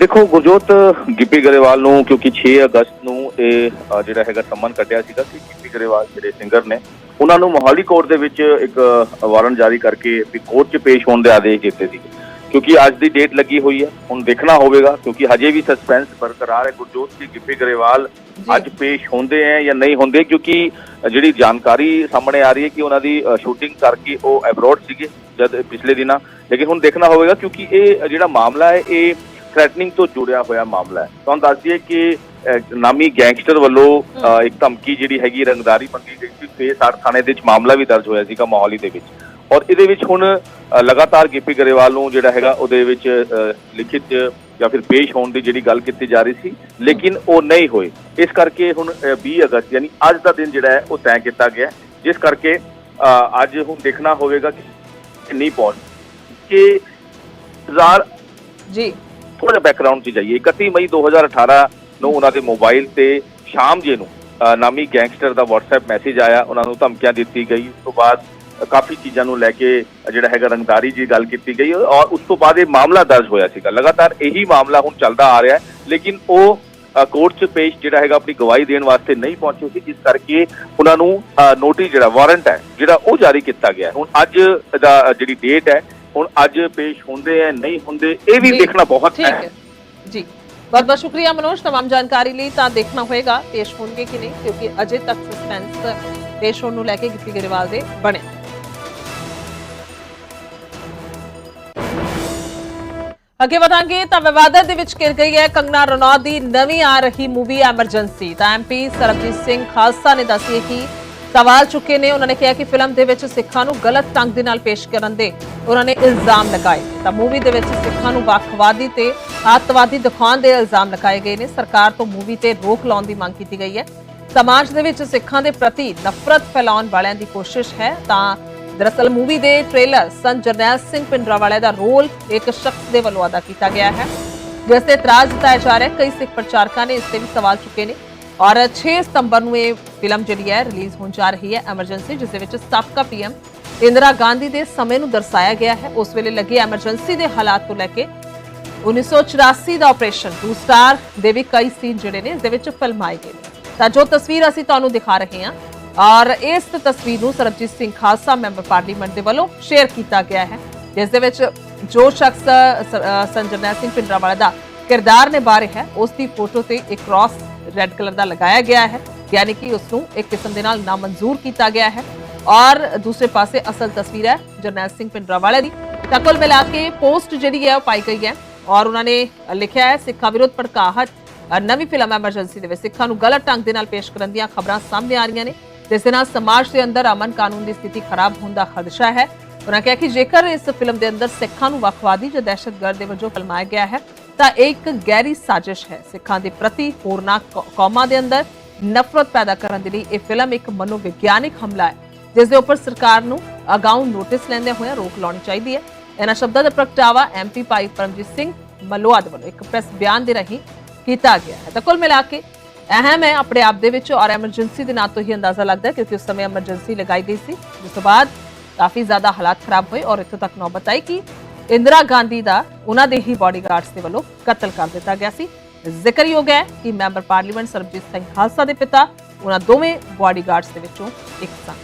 ਦੇਖੋ ਗੁਰਜੋਤ, ਗਿੱਪੀ ਗਰੇਵਾਲ ਨੂੰ ਕਿਉਂਕਿ 6 ਅਗਸਤ ਨੂੰ ਇਹ ਜਿਹੜਾ ਹੈਗਾ ਸੰਮਨ ਕੱਢਿਆ ਸੀਗਾ ਕਿ ਗਿੱਪੀ ਗਰੇਵਾਲ ਜਿਹੜੇ ਸਿੰਗਰ ਨੇ, ਉਹਨਾਂ ਨੂੰ ਮੋਹਾਲੀ ਕੋਰਟ ਦੇ ਵਿੱਚ ਇੱਕ ਵਾਰੰਟ ਜਾਰੀ ਕਰਕੇ ਵੀ ਕੋਰਟ 'ਚ ਪੇਸ਼ ਹੋਣ ਦੇ ਆਦੇਸ਼ ਦਿੱਤੇ ਸੀ ਕਿਉਂਕਿ ਅੱਜ ਦੀ ਡੇਟ ਲੱਗੀ ਹੋਈ ਹੈ। ਹੁਣ ਦੇਖਣਾ ਹੋਵੇਗਾ ਕਿਉਂਕਿ ਹਜੇ ਵੀ ਸਸਪੈਂਸ ਬਰਕਰਾਰ ਹੈ। ਗੁਰਜੋਤ ਸਿੰਘ ਗਿੱਪੀ ਗਰੇਵਾਲ। ਅੱਜ ਪੇਸ਼ ਹੁੰਦੇ ਹੈ ਜਾਂ ਨਹੀਂ ਹੁੰਦੇ ਕਿਉਂਕਿ ਜਿਹੜੀ ਜਾਣਕਾਰੀ ਸਾਹਮਣੇ ਆ ਰਹੀ ਹੈ ਕਿ ਉਹਨਾਂ ਦੀ ਸ਼ੂਟਿੰਗ ਕਰਕੇ ਉਹ ਐਬਰੋਡ ਸੀਗੇ ਜਦ ਪਿਛਲੇ ਦਿਨਾਂ। ਲੇਕਿਨ ਹੁਣ ਦੇਖਣਾ ਹੋਵੇਗਾ ਕਿਉਂਕਿ ਇਹ ਜਿਹੜਾ ਮਾਮਲਾ ਹੈ ਇਹ ਥ੍ਰੈਟਨਿੰਗ ਤੋਂ ਜੁੜਿਆ ਹੋਇਆ ਮਾਮਲਾ ਹੈ। ਤੁਹਾਨੂੰ ਦੱਸ ਦਈਏ ਕਿ ਨਾਮੀ ਗੈਂਗਸਟਰ ਵੱਲੋਂ ਇੱਕ ਧਮਕੀ ਜਿਹੜੀ ਹੈਗੀ ਰੰਗਦਾਰੀ ਮੰਗੀ ਗਈ ਸੀ। ਫੇਸ 8 ਥਾਣੇ ਦੇ ਵਿੱਚ ਮਾਮਲਾ ਵੀ ਦਰਜ ਹੋਇਆ ਸੀਗਾ ਮੋਹਾਲੀ ਦੇ ਵਿੱਚ। ਔਰ ਇਹਦੇ ਵਿੱਚ ਹੁਣ ਲਗਾਤਾਰ ਗਿੱਪੀ ਗਰੇਵਾਲ ਨੂੰ ਜਿਹੜਾ ਹੈਗਾ ਉਹਦੇ ਵਿੱਚ ਲਿਖਿਤ ਜਾਂ ਫਿਰ ਪੇਸ਼ ਹੋਣ ਦੀ ਜਿਹੜੀ ਗੱਲ ਕੀਤੀ ਜਾ ਰਹੀ ਸੀ ਲੇਕਿਨ ਉਹ ਨਹੀਂ ਹੋਏ। ਇਸ ਕਰਕੇ ਹੁਣ ਅ, 20 ਅਗਸਤ ਯਾਨੀ ਅੱਜ ਦਾ ਦਿਨ ਜਿਹੜਾ ਹੈ ਉਹ ਤੈਅ ਕੀਤਾ ਗਿਆ ਜਿਸ ਕਰਕੇ ਅੱਜ ਹੁਣ ਦੇਖਣਾ ਹੋਵੇਗਾ ਕਿ ਨਹੀਂ ਪਹੁੰਚ। ਕਿ ਹਜ਼ਾਰ ਜੀ। ਥੋੜਾ ਬੈਕਗ੍ਰਾਉਂਡ 'ਚ ਜਾਈਏ। 31 ਮਈ 2018 ਨੂੰ ਉਹਨਾਂ ਦੇ ਮੋਬਾਈਲ ਤੇ ਸ਼ਾਮ ਜੇ ਨੂੰ ਨਾਮੀ ਗੈਂਗਸਟਰ ਦਾ WhatsApp ਮੈਸੇਜ ਆਇਆ। ਉਹਨਾਂ ਨੂੰ ਧਮਕੀਆਂ ਦਿੱਤੀ ਗਈ। ਉਸ ਤੋਂ ਬਾਅਦ ਕਾਫੀ ਚੀਜ਼ਾਂ ਨੂੰ ਲੈ ਕੇ ਅ, ਜਿਹੜਾ ਹੈਗਾ ਰੰਗਦਾਰੀ ਜੀ ਗੱਲ ਕੀਤੀ ਗਈ ਔਰ ਉਸ ਤੋਂ ਬਾਅਦ ਇਹ ਮਾਮਲਾ ਦਰਜ ਹੋਇਆ ਸੀਗਾ ਲਗਾਤਾਰ ਇਹੀ ਮਾਮਲਾ ਹੁਣ ਚੱਲਦਾ ਆ ਰਿਹਾ ਹੈ ਲੇਕਿਨ ਉਹ ਕੋਰਟ 'ਚ ਪੇਸ਼ ਜਿਹੜਾ ਹੈਗਾ ਆਪਣੀ ਗਵਾਹੀ ਦੇਣ ਵਾਸਤੇ ਨਹੀਂ ਪਹੁੰਚੇ ਸੀ ਜਿਸ ਕਰਕੇ ਉਹਨਾਂ ਨੂੰ ਨੋਟਿਸ ਜਿਹੜਾ ਵਾਰੰਟ ਹੈ ਜਿਹੜਾ ਉਹ ਜਾਰੀ ਕੀਤਾ ਗਿਆ ਹੈ। ਹੁਣ ਅੱਜ ਦਾ ਅ, ਜਿਹੜੀ ਡੇਟ ਹੈ ਹੁਣ ਅੱਜ ਪੇਸ਼ ਹੁੰਦੇ ਹੈ ਨਹੀਂ ਹੁੰਦੇ ਇਹ ਵੀ ਜੀ, ਦੇਖਣਾ ਬਹੁਤ ਠੀਕ ਹੈ ਹੈ ਜੀ ਬਹੁਤ ਬਹੁਤ ਸ਼ੁਕਰੀਆ ਮਨੋਜ तमाम ਜਾਣਕਾਰੀ ਲਈ ਤਾਂ ਦੇਖਣਾ ਹੋਏਗਾ ਪੇਸ਼ ਹੋਣਗੇ ਕਿ ਨਹੀਂ ਕਿਉਂਕਿ ਅਜੇ ਤੱਕ ਸਸਪੈਂਸ ਪੇਸ਼ ਹੋਣ ਨੂੰ ਲੈ ਕੇ ਗਿੱਪੀ ਗਰੇਵਾਲ ਦੇ ਬਣੇ ਅੱਗੇ ਵਧਾਂਗੇ ਤਾਂ ਵਿਵਾਦਤ ਦੇ ਵਿੱਚ ਘਿਰ ਗਈ ਹੈ ਕੰਗਨਾ ਰਣੌਤ ਦੀ ਨਵੀਂ ਆ ਰਹੀ ਮੂਵੀ ਐਮਰਜੈਂਸੀ। ਤਾਂ ਐਮਪੀ ਸਰਬਜੀਤ ਸਿੰਘ ਖਾਲਸਾ ਨੇ ਦੱਸਿਆ ਕਿ ਸਵਾਲ ਚੁੱਕੇ ਨੇ। ਉਹਨਾਂ ਨੇ ਕਿਹਾ ਕਿ ਫਿਲਮ ਦੇ ਵਿੱਚ ਸਿੱਖਾਂ ਨੂੰ ਗਲਤ ਢੰਗ ਦੇ ਨਾਲ ਪੇਸ਼ ਕਰਨ ਦੇ ਉਹਨਾਂ ਨੇ ਇਲਜ਼ਾਮ ਲਗਾਏ। ਤਾਂ ਮੂਵੀ ਦੇ ਵਿੱਚ ਸਿੱਖਾਂ ਨੂੰ ਵੱਖਵਾਦੀ ਤੇ ਆਤਵਾਦੀ ਦਿਖਾਉਣ ਦੇ ਇਲਜ਼ਾਮ ਲਗਾਏ ਗਏ ਨੇ। ਸਰਕਾਰ ਤੋਂ ਮੂਵੀ ਤੇ ਰੋਕ ਲਾਉਣ ਦੀ ਮੰਗ ਕੀਤੀ ਗਈ ਹੈ। ਸਮਾਜ ਦੇ ਵਿੱਚ ਸਿੱਖਾਂ ਦੇ ਪ੍ਰਤੀ ਨਫ਼ਰਤ ਫੈਲਾਉਣ ਵਾਲਿਆਂ ਦੀ ਕੋਸ਼ਿਸ਼ ਹੈ। ਤਾਂ ਦਰਅਸਲ ਮੂਵੀ ਦੇ ਟ੍ਰੇਲਰ ਸੰਤ ਜਰਨੈਲ ਸਿੰਘ ਪਿੰਡਰਾਵਾਲੇ ਦਾ ਰੋਲ ਇੱਕ ਸ਼ਖਸ ਦੇ ਵੱਲੋਂ ਅਦਾ ਕੀਤਾ ਗਿਆ ਹੈ। ਜਿਸ ਤੇ ਇਤਰਾਜ਼ ਜਤਾਇਆ ਜਾ ਰਿਹਾ ਹੈ। ਕਈ ਸਿੱਖ ਪ੍ਰਚਾਰਕਾਂ ਨੇ ਇਸ ਤੇ ਵੀ ਸਵਾਲ ਚੁੱਕੇ ਨੇ। ਔਰ 6 ਸਤੰਬਰ ਨੂੰ ਇਹ ਫਿਲਮ ਜਿਹੜੀ ਹੈ ਰਿਲੀਜ਼ ਹੋਣ ਜਾ ਰਹੀ ਹੈ ਐਮਰਜੈਂਸੀ, ਜਿਸ ਦੇ ਵਿੱਚ ਸਾਬਕਾ ਪੀਐਮ ਇੰਦਰਾ ਗਾਂਧੀ ਦੇ ਸਮੇਂ ਨੂੰ ਦਰਸਾਇਆ ਗਿਆ ਹੈ। ਉਸ ਵੇਲੇ ਲੱਗੇ ਐਮਰਜੈਂਸੀ ਦੇ ਹਾਲਾਤ ਤੋਂ ਲੈ ਕੇ 1984 ਦਾ ਆਪਰੇਸ਼ਨ ਟੂ ਸਟਾਰ ਦੇ ਵੀ ਕਈ ਸੀਨ ਜਿਹੜੇ ਨੇ ਇਸ ਦੇ ਵਿੱਚ ਫਿਲਮਾਏ ਗਏ ਨੇ। ਤਾਂ ਜੋ ਤਸਵੀਰ ਅਸੀਂ ਤੁਹਾਨੂੰ ਦਿਖਾ ਰਹੇ ਹਾਂ ਔਰ ਇਸ ਤਸਵੀਰ ਨੂੰ ਸਰਬਜੀਤ ਸਿੰਘ ਖਾਲਸਾ ਮੈਂਬਰ ਪਾਰਲੀਮੈਂਟ ਦੇ ਵੱਲੋਂ ਸ਼ੇਅਰ ਕੀਤਾ ਗਿਆ ਹੈ। ਜਿਸ ਦੇ ਵਿੱਚ ਜੋ ਸ਼ਖਸ ਸ- ਸੰਜਰਨੈਲ ਸਿੰਘ ਪਿੰਡਰਾਵਾਲਾ ਦਾ ਕਿਰਦਾਰ ਨਿਭਾ ਰਿਹਾ ਹੈ, ਉਸ ਦੀ ਫੋਟੋ ਤੇ ਇੱਕ ਕ੍ਰਾਸ ਰੈੱਡ ਕਲਰ ਦਾ ਲਗਾਇਆ ਗਿਆ ਹੈ। ਯਾਨੀ ਕਿ ਉਸ ਨੂੰ ਇੱਕ ਕਿਸਮ ਦੇ ਨਾਲ ਨਾਮਨਜ਼ੂਰ ਕੀਤਾ ਗਿਆ ਹੈ। ਔਰ ਦੂਸਰੇ ਪਾਸੇ ਅਸਲ ਤਸਵੀਰ ਹੈ ਜਰਨੈਲ ਸਿੰਘ ਪਿੰਡਰਾਵਾਲਾ ਦੀ। ਤਾਂ ਕੁੱਲ ਮਿਲਾ ਕੇ ਪੋਸਟ ਜਿਹੜੀ ਹੈ ਉਹ ਪਾਈ ਗਈ ਹੈ ਔਰ ਉਹਨਾਂ ਨੇ ਲਿਖਿਆ ਹੈ, ਸਿੱਖਾਂ ਵਿਰੁੱਧ ਭੜਕਾਹਟ। ਨਵੀਂ ਫਿਲਮ ਐਮਰਜੈਂਸੀ ਦੇ ਵਿੱਚ ਸਿੱਖਾਂ ਨੂੰ ਗਲਤ ਢੰਗ ਦੇ ਨਾਲ ਪੇਸ਼ ਕਰਨ ਦੀਆਂ ਖਬਰਾਂ ਸਾਹਮਣੇ ਆ ਰਹੀਆਂ ਨੇ। ਜਿਸ ਦੇ ਨਾਲ ਸਮਾਜ ਦੇ ਅੰਦਰ ਅਮਨ ਕਾਨੂੰਨ ਦੀ ਸਥਿਤੀ ਖਰਾਬ ਹੋਣ ਦਾ ਖਦਸ਼ਾ ਹੈ। ਉਹਨਾਂ ਕਿਹਾ ਕਿ ਜੇਕਰ ਇਸ ਫਿਲਮ ਦੇ ਅੰਦਰ ਸਿੱਖਾਂ ਨੂੰ ਵੱਖਵਾਦੀ ਜਾਂ ਦਹਿਸ਼ਤਗਰਦ ਦੇ ਵਜੋਂ ਫਿਲਮਾਇਆ ਗਿਆ ਹੈ, ਤਾਂ ਇਹ ਇੱਕ ਗਹਿਰੀ ਸਾਜ਼ਿਸ਼ ਹੈ। ਸਿੱਖਾਂ ਦੇ ਪ੍ਰਤੀ ਹੋਰਨਾਂ ਕੌਮਾਂ ਦੇ ਅੰਦਰ ਨਫ਼ਰਤ ਪੈਦਾ ਕਰਨ ਦੇ ਲਈ ਇਹ ਫਿਲਮ ਇੱਕ ਮਨੋਵਿਗਿਆਨਿਕ ਹਮਲਾ ਹੈ, ਜਿਸ ਦੇ ਉੱਪਰ ਸਰਕਾਰ ਨੂੰ ਅਗਾਊਂ ਨੋਟਿਸ ਲੈਂਦੇ ਹੋਏ ਰੋਕ ਲਾਉਣੀ ਚਾਹੀਦੀ ਹੈ। ਇਹਨਾਂ ਸ਼ਬਦਾਂ ਦਾ ਪ੍ਰਗਟਾਵਾ ਐਮਪੀ ਭਾਈ ਪਰਮਜੀਤ ਸਿੰਘ ਮਲੋਆ ਦੇ ਵੱਲੋਂ ਇੱਕ ਪ੍ਰੈਸ ਬਿਆਨ ਦੇ ਰਾਹੀਂ ਕੀਤਾ ਗਿਆ ਹੈ। ਤਾਂ ਕੁੱਲ ਮਿਲਾ ਕੇ ਅਹਿਮ ਹੈ ਆਪਣੇ ਆਪ ਦੇ ਵਿੱਚ ਔਰ ਐਮਰਜੈਂਸੀ ਦੇ ਨਾਂ ਤੋਂ ਹੀ ਅੰਦਾਜ਼ਾ ਲੱਗਦਾ ਹੈ ਕਿਉਂਕਿ ਉਸ ਸਮੇਂ ਐਮਰਜੈਂਸੀ ਲਗਾਈ ਗਈ ਸੀ, ਜਿਸ ਤੋਂ ਬਾਅਦ ਕਾਫੀ ਜ਼ਿਆਦਾ ਹਾਲਾਤ ਖਰਾਬ ਹੋਏ ਔਰ ਇੱਥੋਂ ਤੱਕ ਨੌਬਤ ਆਈ ਕਿ ਇੰਦਰਾ ਗਾਂਧੀ ਦਾ ਉਹਨਾਂ ਦੇ ਹੀ ਬਾਡੀਗਾਰਡਸ ਦੇ ਵੱਲੋਂ ਕਤਲ ਕਰ ਦਿੱਤਾ ਗਿਆ ਸੀ। ਜ਼ਿਕਰਯੋਗ ਹੈ ਕਿ ਮੈਂਬਰ ਪਾਰਲੀਮੈਂਟ ਸਰਬਜੀਤ ਸਿੰਘ ਖਾਲਸਾ ਦੇ ਪਿਤਾ, ਉਹਨਾਂ ਦੋਵੇਂ ਬਾਡੀਗਾਰਡਸ ਦੇ ਵਿੱਚੋਂ ਇੱਕ ਸਨ।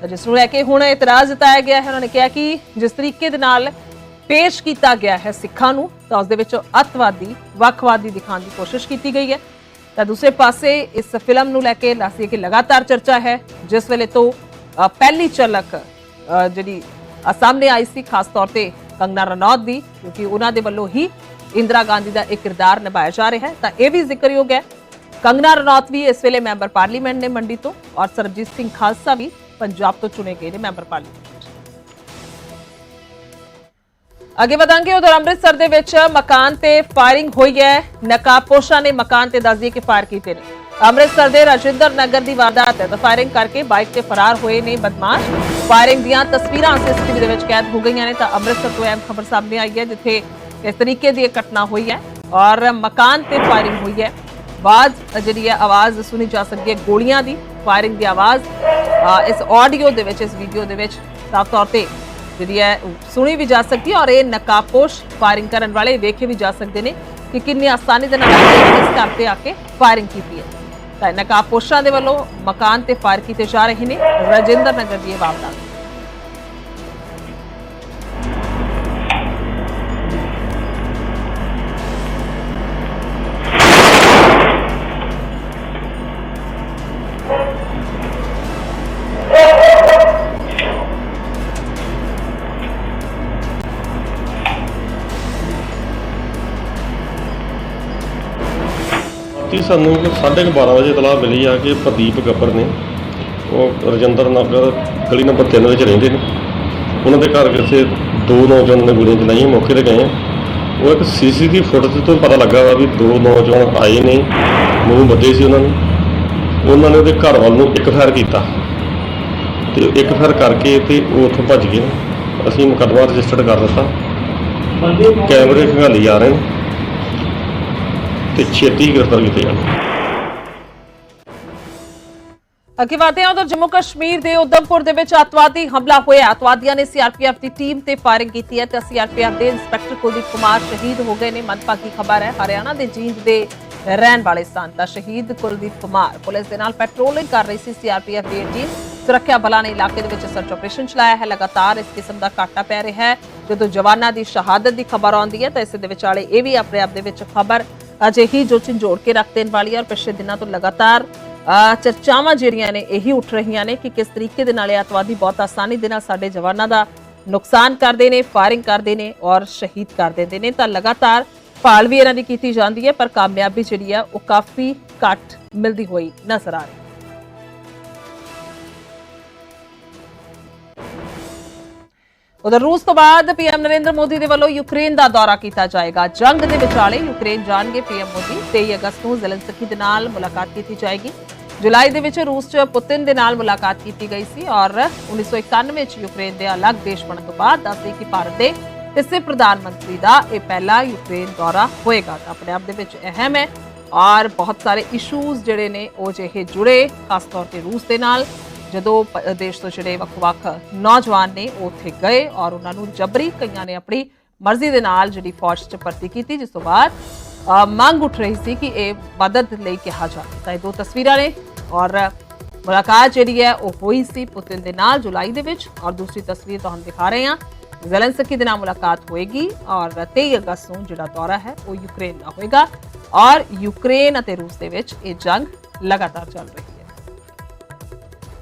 ਤਾਂ ਜਿਸ ਨੂੰ ਲੈ ਕੇ ਹੁਣ ਇਤਰਾਜ਼ ਜਤਾਇਆ ਗਿਆ ਹੈ, ਉਹਨਾਂ ਨੇ ਕਿਹਾ ਕਿ ਜਿਸ ਤਰੀਕੇ ਦੇ ਨਾਲ ਪੇਸ਼ ਕੀਤਾ ਗਿਆ ਹੈ ਸਿੱਖਾਂ ਨੂੰ, ਤਾਂ ਉਸ ਦੇ ਵਿੱਚ ਅਤਵਾਦੀ, ਵੱਖਵਾਦੀ ਦਿਖਾਉਣ ਦੀ ਕੋਸ਼ਿਸ਼ ਕੀਤੀ ਗਈ ਹੈ। ਤਾਂ ਦੂਸਰੇ ਪਾਸੇ ਇਸ ਫਿਲਮ ਨੂੰ ਲੈ ਕੇ ਦੱਸੀਏ ਕਿ ਲਗਾਤਾਰ ਚਰਚਾ ਹੈ, ਜਿਸ ਵੇਲੇ ਤੋਂ ਪਹਿਲੀ ਝਲਕ ਜਿਹੜੀ ਸਾਹਮਣੇ ਆਈ ਸੀ, ਖਾਸ ਤੌਰ ਤੇ ਕੰਗਨਾ ਰਣੌਤ ਦੀ, ਕਿਉਂਕਿ ਉਹਨਾਂ ਦੇ ਵੱਲੋਂ ਹੀ ਇੰਦਰਾ ਗਾਂਧੀ ਦਾ ਇੱਕ ਕਿਰਦਾਰ ਨਿਭਾਇਆ ਜਾ ਰਿਹਾ ਹੈ। ਤਾਂ ਇਹ ਵੀ ਜ਼ਿਕਰਯੋਗ ਹੈ, ਕੰਗਨਾ ਰਣੌਤ ਵੀ ਇਸ ਵੇਲੇ ਮੈਂਬਰ ਪਾਰਲੀਮੈਂਟ ਨੇ ਮੰਡੀ ਤੋਂ ਔਰ ਸਰਬਜੀਤ ਸਿੰਘ ਖਾਲਸਾ ਵੀ ਪੰਜਾਬ ਤੋਂ ਚੁਣੇ ਗਏ ਨੇ ਮੈਂਬਰ ਪਾਰਲੀਮੈਂਟ। ਅੱਗੇ ਵਧਾਂਗੇ, ਉਧਰ ਅੰਮ੍ਰਿਤਸਰ ਦੇ ਵਿੱਚ ਮਕਾਨ ਤੇ ਫਾਇਰਿੰਗ ਹੋਈ ਹੈ। ਨਕਾਬਪੋਸ਼ਾਂ ਨੇ ਮਕਾਨ ਤੇ ਦੱਸਦੀ ਕਿ ਫਾਇਰ ਕੀਤੇ ਨੇ। ਅੰਮ੍ਰਿਤਸਰ ਦੇ ਰਾਜਿੰਦਰ ਨਗਰ ਦੀ ਵਾਰਦਾਤ ਹੈ ਤਾਂ ਫਾਇਰਿੰਗ ਕਰਕੇ ਬਾਈਕ ਤੇ ਫਰਾਰ ਹੋਏ ਨੇ ਬਦਮਾਸ਼। ਫਾਇਰਿੰਗ ਦੀਆਂ ਤਸਵੀਰਾਂ ਸੀਸੀਟੀਵੀ ਦੇ ਵਿੱਚ ਕੈਦ ਹੋ ਗਈਆਂ ਨੇ ਤਾਂ ਅੰਮ੍ਰਿਤਸਰ ਤੋਂ ਅਹਿਮ ਖਬਰ ਸਾਹਮਣੇ ਆਈ ਹੈ, ਜਿੱਥੇ ਇਸ ਤਰੀਕੇ ਦੀ ਇਹ ਘਟਨਾ ਹੋਈ ਹੈ ਔਰ ਮਕਾਨ ਤੇ ਫਾਇਰਿੰਗ ਹੋਈ ਹੈ। ਆਵਾਜ਼, ਜਿਹੜੀ ਹੈ, ਆਵਾਜ਼ ਸੁਣੀ ਜਾ ਸਕਦੀ ਹੈ ਗੋਲੀਆਂ ਦੀ। ਫਾਇਰਿੰਗ ਦੀ ਆਵਾਜ਼ ਇਸ ਆਡੀਓ ਦੇ ਵਿੱਚ, ਇਸ ਵੀਡੀਓ ਦੇ ਵਿੱਚ, ਸਾਫ਼ ਤੌਰ ਤੇ ਜਿਹੜੀ ਹੈ ਉਹ ਸੁਣੀ ਵੀ ਜਾ ਸਕਦੀ ਹੈ ਔਰ ਇਹ ਨਕਾਬਪੋਸ਼ ਫਾਇਰਿੰਗ ਕਰਨ ਵਾਲੇ ਵੇਖੇ ਵੀ ਜਾ ਸਕਦੇ ਨੇ ਕਿ ਕਿੰਨੀ ਆਸਾਨੀ ਦੇ ਨਾਲ ਇਹਨਾਂ ਨੇ ਇਸ ਘਰ ਤੇ ਆ ਕੇ ਫਾਇਰਿੰਗ ਕੀਤੀ ਹੈ ਤਾਂ ਨਕਾਬਪੋਸ਼ਾਂ ਦੇ ਵੱਲੋਂ ਮਕਾਨ ਤੇ ਫਾਇਰ ਕੀਤੇ ਜਾ ਰਹੇ ਨੇ ਰਜਿੰਦਰ ਨਗਰ ਦੀ ਇਹ ਵਾਰਦਾਤ ਸਾਨੂੰ ਸਾਢੇ ਕੁ ਬਾਰਾਂ ਵਜੇ ਇਤਲਾਹ ਮਿਲੀ ਆ ਕਿ ਪ੍ਰਦੀਪ ਗੱਬਰ ਨੇ, ਉਹ ਰਜਿੰਦਰ ਨਗਰ ਗਲੀ ਨੰਬਰ 3 ਵਿੱਚ ਰਹਿੰਦੇ ਨੇ। ਉਹਨਾਂ ਦੇ ਘਰ ਕਿਸੇ ਦੋ ਨੌਜਵਾਨਾਂ ਨੇ ਗੋਲੀਆਂ ਚਲਾਈਆਂ, ਮੌਕੇ ਤੇ ਗਏ ਆ। ਉਹ ਇੱਕ ਸੀਸੀਟੀਵੀ ਫੁਟੇਜ ਤੋਂ ਪਤਾ ਲੱਗਾ ਵਾ ਵੀ ਦੋ ਨੌਜਵਾਨ ਆਏ ਨੇ, ਮੂੰਹ ਬੱਦੇ ਸੀ ਉਹਨਾਂ ਨੂੰ। ਉਹਨਾਂ ਨੇ ਉਹਦੇ ਘਰ ਵੱਲ ਨੂੰ ਇੱਕ ਫਾਇਰ ਕੀਤਾ ਤੇ ਇੱਕ ਫਾਇਰ ਕਰਕੇ ਤੇ ਉਹ ਉੱਥੋਂ ਭੱਜ ਗਏ ਅਸੀਂ ਮੁਕੱਦਮਾ ਰਜਿਸਟਰਡ ਕਰ ਦਿੱਤਾ। ਕੈਮਰੇ ਖੰਗਾਲੀ ਜਾ ਰਹੇ ਨੇ। ਤੇ ਛੇਤੀ ਗ੍ਰਿਫਤਾਰ ਕੀਤੇ ਜਾਣ। ਅੱਗੇ ਵਧਦੇ ਹਾਂ, ਉਧਰ ਜੰਮੂ ਕਸ਼ਮੀਰ ਦੇ ਉਦਮਪੁਰ ਦੇ ਵਿੱਚ ਅੱਤਵਾਦੀ ਹਮਲਾ ਹੋਇਆ। ਅੱਤਵਾਦੀਆਂ ਨੇ ਸੀਆਰਪੀਐਫ ਦੀ ਟੀਮ ਤੇ ਫਾਇਰਿੰਗ ਕੀਤੀ ਹੈ ਤੇ ਸੀਆਰਪੀਐਫ ਦੇ ਇੰਸਪੈਕਟਰ ਕੁਲਦੀਪ ਕੁਮਾਰ ਸ਼ਹੀਦ ਹੋ ਗਏ ਨੇ। ਮੰਦਭਾਗੀ ਖਬਰ ਹੈ, ਹਰਿਆਣਾ ਦੇ ਜੀਂਦ ਦੇ ਰਹਿਣ ਵਾਲੇ ਸਨ ਤਾਂ ਸ਼ਹੀਦ ਕੁਲਦੀਪ ਕੁਮਾਰ। ਪੁਲਿਸ ਦੇ ਨਾਲ ਪੈਟਰੋਲਿੰਗ ਕਰ ਰਹੀ ਸੀ ਸੀਆਰਪੀਐਫ ਦੀ ਟੀਮ। ਸੁਰੱਖਿਆ ਬਲਾਂ ਨੇ ਇਲਾਕੇ ਦੇ ਵਿੱਚ ਸਰਚ ਆਪਰੇਸ਼ਨ ਚਲਾਇਆ ਹੈ। ਲਗਾਤਾਰ ਇਸ ਕਿਸਮ ਦਾ ਘਾਟਾ ਪੈ ਰਿਹਾ ਹੈ। ਜਦੋਂ ਜਵਾਨਾਂ ਦੀ ਸ਼ਹਾਦਤ ਦੀ ਖਬਰ ਆਉਂਦੀ ਹੈ ਤਾਂ ਇਸ ਦੇ ਵਿਚਾਲੇ ਇਹ ਵੀ ਆਪਣੇ ਆਪ ਦੇ ਵਿੱਚ ਖਬਰ ਅਜਿਹੀ ਜੋ ਝੰਜੋੜ ਕੇ ਰੱਖ ਦੇਣ ਵਾਲੀ ਹੈ ਔਰ ਪਿਛਲੇ ਦਿਨਾਂ ਤੋਂ ਲਗਾਤਾਰ ਚਰਚਾਵਾਂ ਜਿਹੜੀਆਂ ਨੇ ਇਹੀ ਉੱਠ ਰਹੀਆਂ ਨੇ ਕਿ ਕਿਸ ਤਰੀਕੇ ਦੇ ਨਾਲ ਇਹ ਅੱਤਵਾਦੀ ਬਹੁਤ ਆਸਾਨੀ ਦੇ ਨਾਲ ਸਾਡੇ ਜਵਾਨਾਂ ਦਾ ਨੁਕਸਾਨ ਕਰਦੇ ਨੇ ਫਾਇਰਿੰਗ ਕਰਦੇ ਨੇ ਔਰ ਸ਼ਹੀਦ ਕਰ ਦਿੰਦੇ ਨੇ। ਤਾਂ ਲਗਾਤਾਰ ਭਾਲ ਵੀ ਇਹਨਾਂ ਦੀ ਕੀਤੀ ਜਾਂਦੀ ਹੈ, ਪਰ ਕਾਮਯਾਬੀ ਜਿਹੜੀ ਆ ਉਹ ਕਾਫੀ ਘੱਟ ਮਿਲਦੀ ਹੋਈ ਨਜ਼ਰ ਆ ਰਹੀ ਹੈ। ਉਧਰ ਰੂਸ ਤੋਂ ਬਾਅਦ ਪੀਐਮ ਨਰਿੰਦਰ ਮੋਦੀ ਦੇ ਵੱਲੋਂ ਯੂਕਰੇਨ ਦਾ ਦੌਰਾ ਕੀਤਾ ਜਾਏਗਾ। ਜੰਗ ਦੇ ਵਿਚਾਲੇ ਯੂਕਰੇਨ ਜਾਣਗੇ ਪੀਐਮ ਮੋਦੀ। 23 ਅਗਸਤ ਨੂੰ ਜ਼ੈਲੈਂਸਕੀ ਦੇ ਨਾਲ ਮੁਲਾਕਾਤ ਕੀਤੀ ਜਾਏਗੀ। ਜੁਲਾਈ ਦੇ ਵਿੱਚ ਰੂਸ 'ਚ ਪੁਤਿਨ ਦੇ ਨਾਲ ਮੁਲਾਕਾਤ ਕੀਤੀ ਗਈ ਸੀ ਔਰ 1991 'ਚ ਯੂਕਰੇਨ ਦੇ ਅਲੱਗ ਦੇਸ਼ ਬਣਨ ਤੋਂ ਬਾਅਦ ਦੱਸਦੇ ਕਿ ਭਾਰਤ ਦੇ ਇਸੇ ਪ੍ਰਧਾਨ ਮੰਤਰੀ ਦਾ ਇਹ ਪਹਿਲਾ ਯੂਕਰੇਨ ਦੌਰਾ ਹੋਏਗਾ ਤਾਂ ਆਪਣੇ ਆਪ ਦੇ ਵਿੱਚ ਅਹਿਮ ਹੈ। ਔਰ ਬਹੁਤ ਸਾਰੇ ਇਸ਼ੂਜ਼ ਜਿਹੜੇ ਨੇ ਉਹ ਜਿਹੇ ਜੁੜੇ, ਖਾਸ ਤੌਰ ਤੇ ਰੂਸ ਦੇ ਨਾਲ। ਜਦੋਂ ਦੇਸ਼ ਤੋਂ ਜਿਹੜੇ ਵੱਖ-ਵੱਖ ਨੌਜਵਾਨ ਨੇ ਉਹ ਉੱਥੇ ਗਏ ਔਰ ਉਹਨਾਂ ਨੂੰ ਜਬਰੀ ਕਈਆਂ ਨੇ ਆਪਣੀ ਮਰਜ਼ੀ ਦੇ ਨਾਲ ਜਿਹੜੀ ਫੌਜ 'ਚ ਭਰਤੀ ਕੀਤੀ, ਜਿਸ ਤੋਂ ਬਾਅਦ ਮੰਗ ਉੱਠ ਰਹੀ ਸੀ ਕਿ ਇਹ ਮਦਦ ਲਈ ਕਿਹਾ ਜਾਵੇ। ਤਾਂ ਇਹ ਦੋ ਤਸਵੀਰਾਂ ਨੇ ਔਰ ਮੁਲਾਕਾਤ ਜਿਹੜੀ ਹੈ ਉਹ ਹੋਈ ਸੀ ਪੁਤਿਨ ਦੇ ਨਾਲ ਜੁਲਾਈ ਦੇ ਵਿੱਚ ਔਰ ਦੂਸਰੀ ਤਸਵੀਰ ਤੁਹਾਨੂੰ ਦਿਖਾ ਰਹੇ ਹਾਂ। ਜ਼ੈਲੈਂਸਕੀ ਦੇ ਨਾਲ ਮੁਲਾਕਾਤ ਹੋਏਗੀ ਔਰ 23 ਅਗਸਤ ਨੂੰ ਜਿਹੜਾ ਦੌਰਾ ਹੈ ਉਹ ਯੂਕਰੇਨ ਦਾ ਹੋਏਗਾ ਔਰ ਯੂਕਰੇਨ ਅਤੇ ਰੂਸ ਦੇ ਵਿੱਚ ਇਹ ਜੰਗ ਲਗਾਤਾਰ ਚੱਲ ਰਹੀ ਹੈ।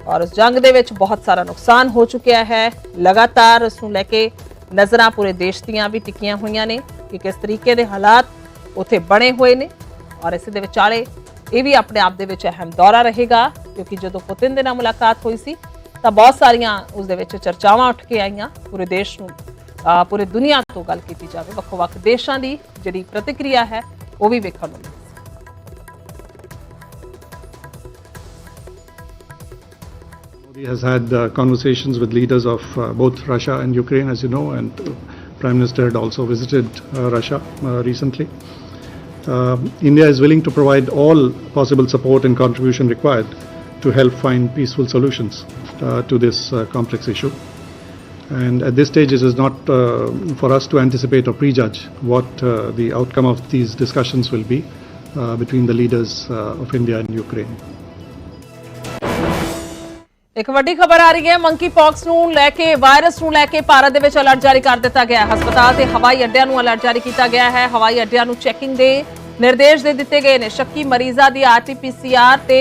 ਔਰ ਉਸ ਜੰਗ ਦੇ ਵਿੱਚ ਬਹੁਤ ਸਾਰਾ ਨੁਕਸਾਨ ਹੋ ਚੁੱਕਿਆ ਹੈ। ਲਗਾਤਾਰ ਉਸ ਨੂੰ ਲੈ ਕੇ ਨਜ਼ਰਾਂ ਪੂਰੇ ਦੇਸ਼ ਦੀਆਂ ਵੀ ਟਿਕੀਆਂ ਹੋਈਆਂ ਨੇ ਕਿ ਕਿਸ ਤਰੀਕੇ ਦੇ ਹਾਲਾਤ ਉੱਥੇ ਬਣੇ ਹੋਏ ਨੇ। ਔਰ ਇਸ ਦੇ ਵਿਚਾਲੇ ਇਹ ਵੀ ਆਪਣੇ ਆਪ ਦੇ ਵਿੱਚ ਅਹਿਮ ਦੌਰਾ ਰਹੇਗਾ, ਕਿਉਂਕਿ ਜਦੋਂ ਪੁਤਿਨ ਦੇ ਨਾਲ ਮੁਲਾਕਾਤ ਹੋਈ ਸੀ, ਤਾਂ ਬਹੁਤ ਸਾਰੀਆਂ ਉਸ ਦੇ ਵਿੱਚ ਚਰਚਾਵਾਂ ਉੱਠ ਕੇ ਆਈਆਂ। ਪੂਰੇ ਦੇਸ਼ ਨੂੰ ਪੂਰੇ ਦੁਨੀਆ ਤੋਂ ਗੱਲ ਕੀਤੀ ਜਾਵੇ ਵੱਖੋ ਵੱਖ ਦੇਸ਼ਾਂ ਦੀ ਜਿਹੜੀ ਪ੍ਰਤੀਕਿਰਿਆ ਹੈ, ਉਹ ਵੀ ਵੇਖਣ ਨੂੰ ਮਿਲੀ। Modi has had uh, conversations with leaders of uh, both Russia and Ukraine, as you know, and uh, Prime Minister had also visited uh, Russia uh, recently. Um India is willing to provide all possible support and contribution required to help find peaceful solutions uh, to this complex issue. And at this stage, it is not for us to anticipate or prejudge what the outcome of these discussions will be between the leaders of India and Ukraine. ਇੱਕ ਵੱਡੀ ਖਬਰ ਆ ਰਹੀ ਹੈ। Monkey pox ਨੂੰ ਲੈ ਕੇ virus ਨੂੰ ਲੈ ਕੇ ਭਾਰਤ ਦੇ ਵਿੱਚ ਅਲਰਟ ਜਾਰੀ ਕਰ ਦਿੱਤਾ ਗਿਆ ਹੈ। ਹਸਪਤਾਲ ਤੇ ਹਵਾਈ ਅੱਡਿਆਂ ਨੂੰ ਅਲਰਟ ਜਾਰੀ ਕੀਤਾ ਗਿਆ ਹੈ। ਹਵਾਈ ਅੱਡਿਆਂ ਨੂੰ ਚੈਕਿੰਗ ਦੇ ਨਿਰਦੇਸ਼ ਦੇ ਦਿੱਤੇ ਗਏ ਨੇ। ਸ਼ੱਕੀ ਮਰੀਜ਼ਾਂ ਦੀ ਆਰਟੀਪੀਸੀਆਰ ਤੇ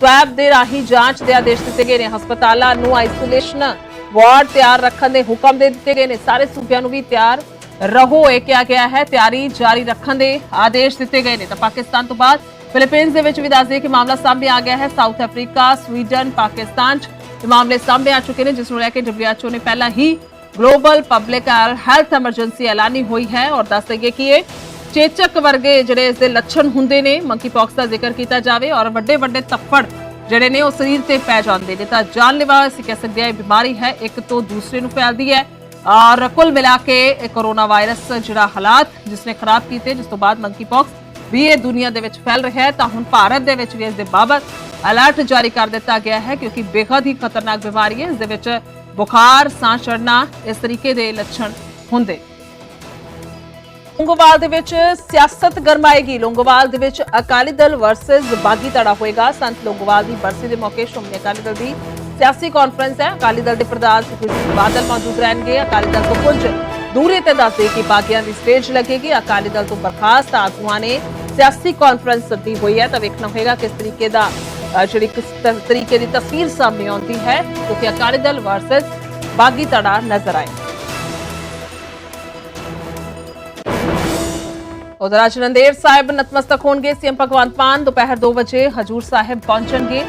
ਸਵੈਬ ਦੇ ਰਾਹੀਂ ਜਾਂਚ ਦੇ ਆਦੇਸ਼ ਦਿੱਤੇ ਗਏ ਨੇ। ਹਸਪਤਾਲਾਂ ਨੂੰ ਆਈਸੋਲੇਸ਼ਨ ਵਾਰਡ ਤਿਆਰ ਰੱਖਣ ਦੇ ਹੁਕਮ ਦੇ ਦਿੱਤੇ ਗਏ ਨੇ। ਸਾਰੇ ਸੂਬਿਆਂ ਨੂੰ ਵੀ ਤਿਆਰ ਰਹੋ ਇਹ ਕਿਹਾ ਗਿਆ ਹੈ। ਤਿਆਰੀ ਜਾਰੀ ਰੱਖਣ ਦੇ ਆਦੇਸ਼ ਦਿੱਤੇ ਗਏ ਨੇ। ਤਾਂ ਪਾਕਿਸਤਾਨ ਤੋਂ ਬਾਅਦ ਫਿਲੀਪੀਨਸ ਦੇ ਵਿੱਚ ਵੀ ਦੱਸ ਕਿ ਮਾਮਲਾ ਸਾਹਮਣੇ ਆ ਗਿਆ ਹੈ। ਸਾਊਥ ਅਫਰੀਕਾ, ਸਵੀਡਨ, ਪਾਕਿਸਤਾਨ 'ਚ ਇਹ ਮਾਮਲੇ ਸਾਹਮਣੇ ਆ ਚੁੱਕੇ ਨੇ, ਜਿਸ ਨੂੰ ਲੈ ਕੇ WHO ਨੇ ਪਹਿਲਾਂ ਹੀ ਗਲੋਬਲ ਪਬਲਿਕ ਹੈਲਥ ਐਮਰਜੈਂਸੀ ਐਲਾਨੀ ਹੋਈ ਹੈ ਔਰ ਦੱਸ ਦਈਏ ਕਿ ਇਹ ਚੇਚਕ ਵਰਗੇ ਜਿਹੜੇ ਇਸ ਦੇ ਲੱਛਣ ਹੁੰਦੇ ਨੇ ਮੰਕੀ ਪੌਕਸ ਦਾ ਜ਼ਿਕਰ ਕੀਤਾ ਜਾਵੇ ਔਰ ਵੱਡੇ ਵੱਡੇ ਤੱਫੜ ਜਿਹੜੇ ਨੇ ਉਹ ਸਰੀਰ ਤੇ ਪੈ ਜਾਂਦੇ ਨੇ। ਤਾਂ ਜਾਨਲੇਵਾ ਅਸੀਂ ਕਹਿ ਸਕਦੇ ਹਾਂ ਇਹ ਬਿਮਾਰੀ ਹੈ, ਇੱਕ ਤੋਂ ਦੂਸਰੇ ਨੂੰ ਫੈਲਦੀ ਹੈ ਔਰ ਕੁੱਲ ਮਿਲਾ ਕੇ ਇਹ ਕੋਰੋਨਾ ਵਾਇਰਸ ਜਿਹੜਾ ਹਾਲਾਤ ਜਿਸਨੇ ਖਰਾਬ ਕੀਤੇ, ਜਿਸ ਤੋਂ ਬਾਅਦ ਮੰਕੀ ਪੌਕਸ ਵੀ ਇਹ ਦੁਨੀਆ ਦੇ ਵਿੱਚ ਫੈਲ ਰਿਹਾ ਹੈ, ਤਾਂ ਹੁਣ ਭਾਰਤ ਦੇ ਵਿੱਚ ਵੀ ਇਸ ਦੇ ਬਾਬਤ ਅਲਰਟ ਜਾਰੀ ਕਰ ਦਿੱਤਾ ਗਿਆ ਹੈ, ਕਿਉਂਕਿ ਬੇहद ਹੀ ਖਤਰਨਾਕ ਬਿਮਾਰੀ ਹੈ। ਇਸ ਦੇ ਵਿੱਚ ਬੁਖਾਰ, ਸਾਹ ਚੜਨਾ ਇਸ ਤਰੀਕੇ ਦੇ ਲੱਛਣ ਹੁੰਦੇ। ਲੌਂਗੋਵਾਲ ਦੇ ਵਿੱਚ ਸਿਆਸਤ ਗਰਮਾਏਗੀ। ਲੌਂਗੋਵਾਲ ਦੇ ਵਿੱਚ ਅਕਾਲੀ ਦਲ ਵਰਸਸ ਬਾਗੀ ਧੜਾ ਹੋਏਗਾ। ਸੰਤ ਲੌਂਗੋਵਾਲ ਦੀ ਬਰਸੀ ਦੇ ਮੌਕੇ ਸ਼੍ਰੋਮਣੀ ਅਕਾਲੀ ਦਲ ਦੀ ਸਿਆਸੀ ਕਾਨਫਰੰਸ ਹੈ। ਅਕਾਲੀ ਦਲ ਦੇ ਪ੍ਰਧਾਨ ਸੁਖਬੀਰ ਸਿੰਘ ਬਾਦਲ ਮੌਜੂਦ ਰਹਿਣਗੇ। ਅਕਾਲੀ ਦਲ ਤੋਂ ਕੁਝ ਦੂਰੀ ਤੇ ਦੱਸਦੇ ਕਿ ਬਾਗੀਆਂ ਦੀ ਸਟੇਜ ਲੱਗੇਗੀ। ਅਕਾਲੀ ਦਲ ਤੋਂ ਬਰਖਾਸਤ ਆਗੂਆਂ ਨੇ ਸਿਆਸੀ ਕਾਨਫਰੰਸ ਸੱਦੀ ਹੋਈ ਹੈ ਤਾਂ ਵੇਖਣਾ ਹੋਏਗਾ ਕਿਸ ਤਰੀਕੇ ਦਾ ਅ, ਜਿਹੜੀ ਕਿਸ ਤ- ਤਰੀਕੇ ਦੀ ਤਸਵੀਰ ਸਾਹਮਣੇ ਆਉਂਦੀ ਹੈ। ਕਿਉਂਕਿ ਅਕਾਲੀ ਦਲ ਵਰਸਸ ਬਾਗੀ ਧੜਾ ਨਜ਼ਰ ਆਏ। ਉਧਰ ਅੱਜ ਨੰਦੇੜ ਸਾਹਿਬ ਨਤਮਸਤਕ ਹੋਣਗੇ ਸੀਐਮ ਭਗਵੰਤ ਮਾਨ। ਦੁਪਹਿਰ 2 ਵਜੇ ਹਜੂਰ ਸਾਹਿਬ ਪਹੁੰਚਣਗੇ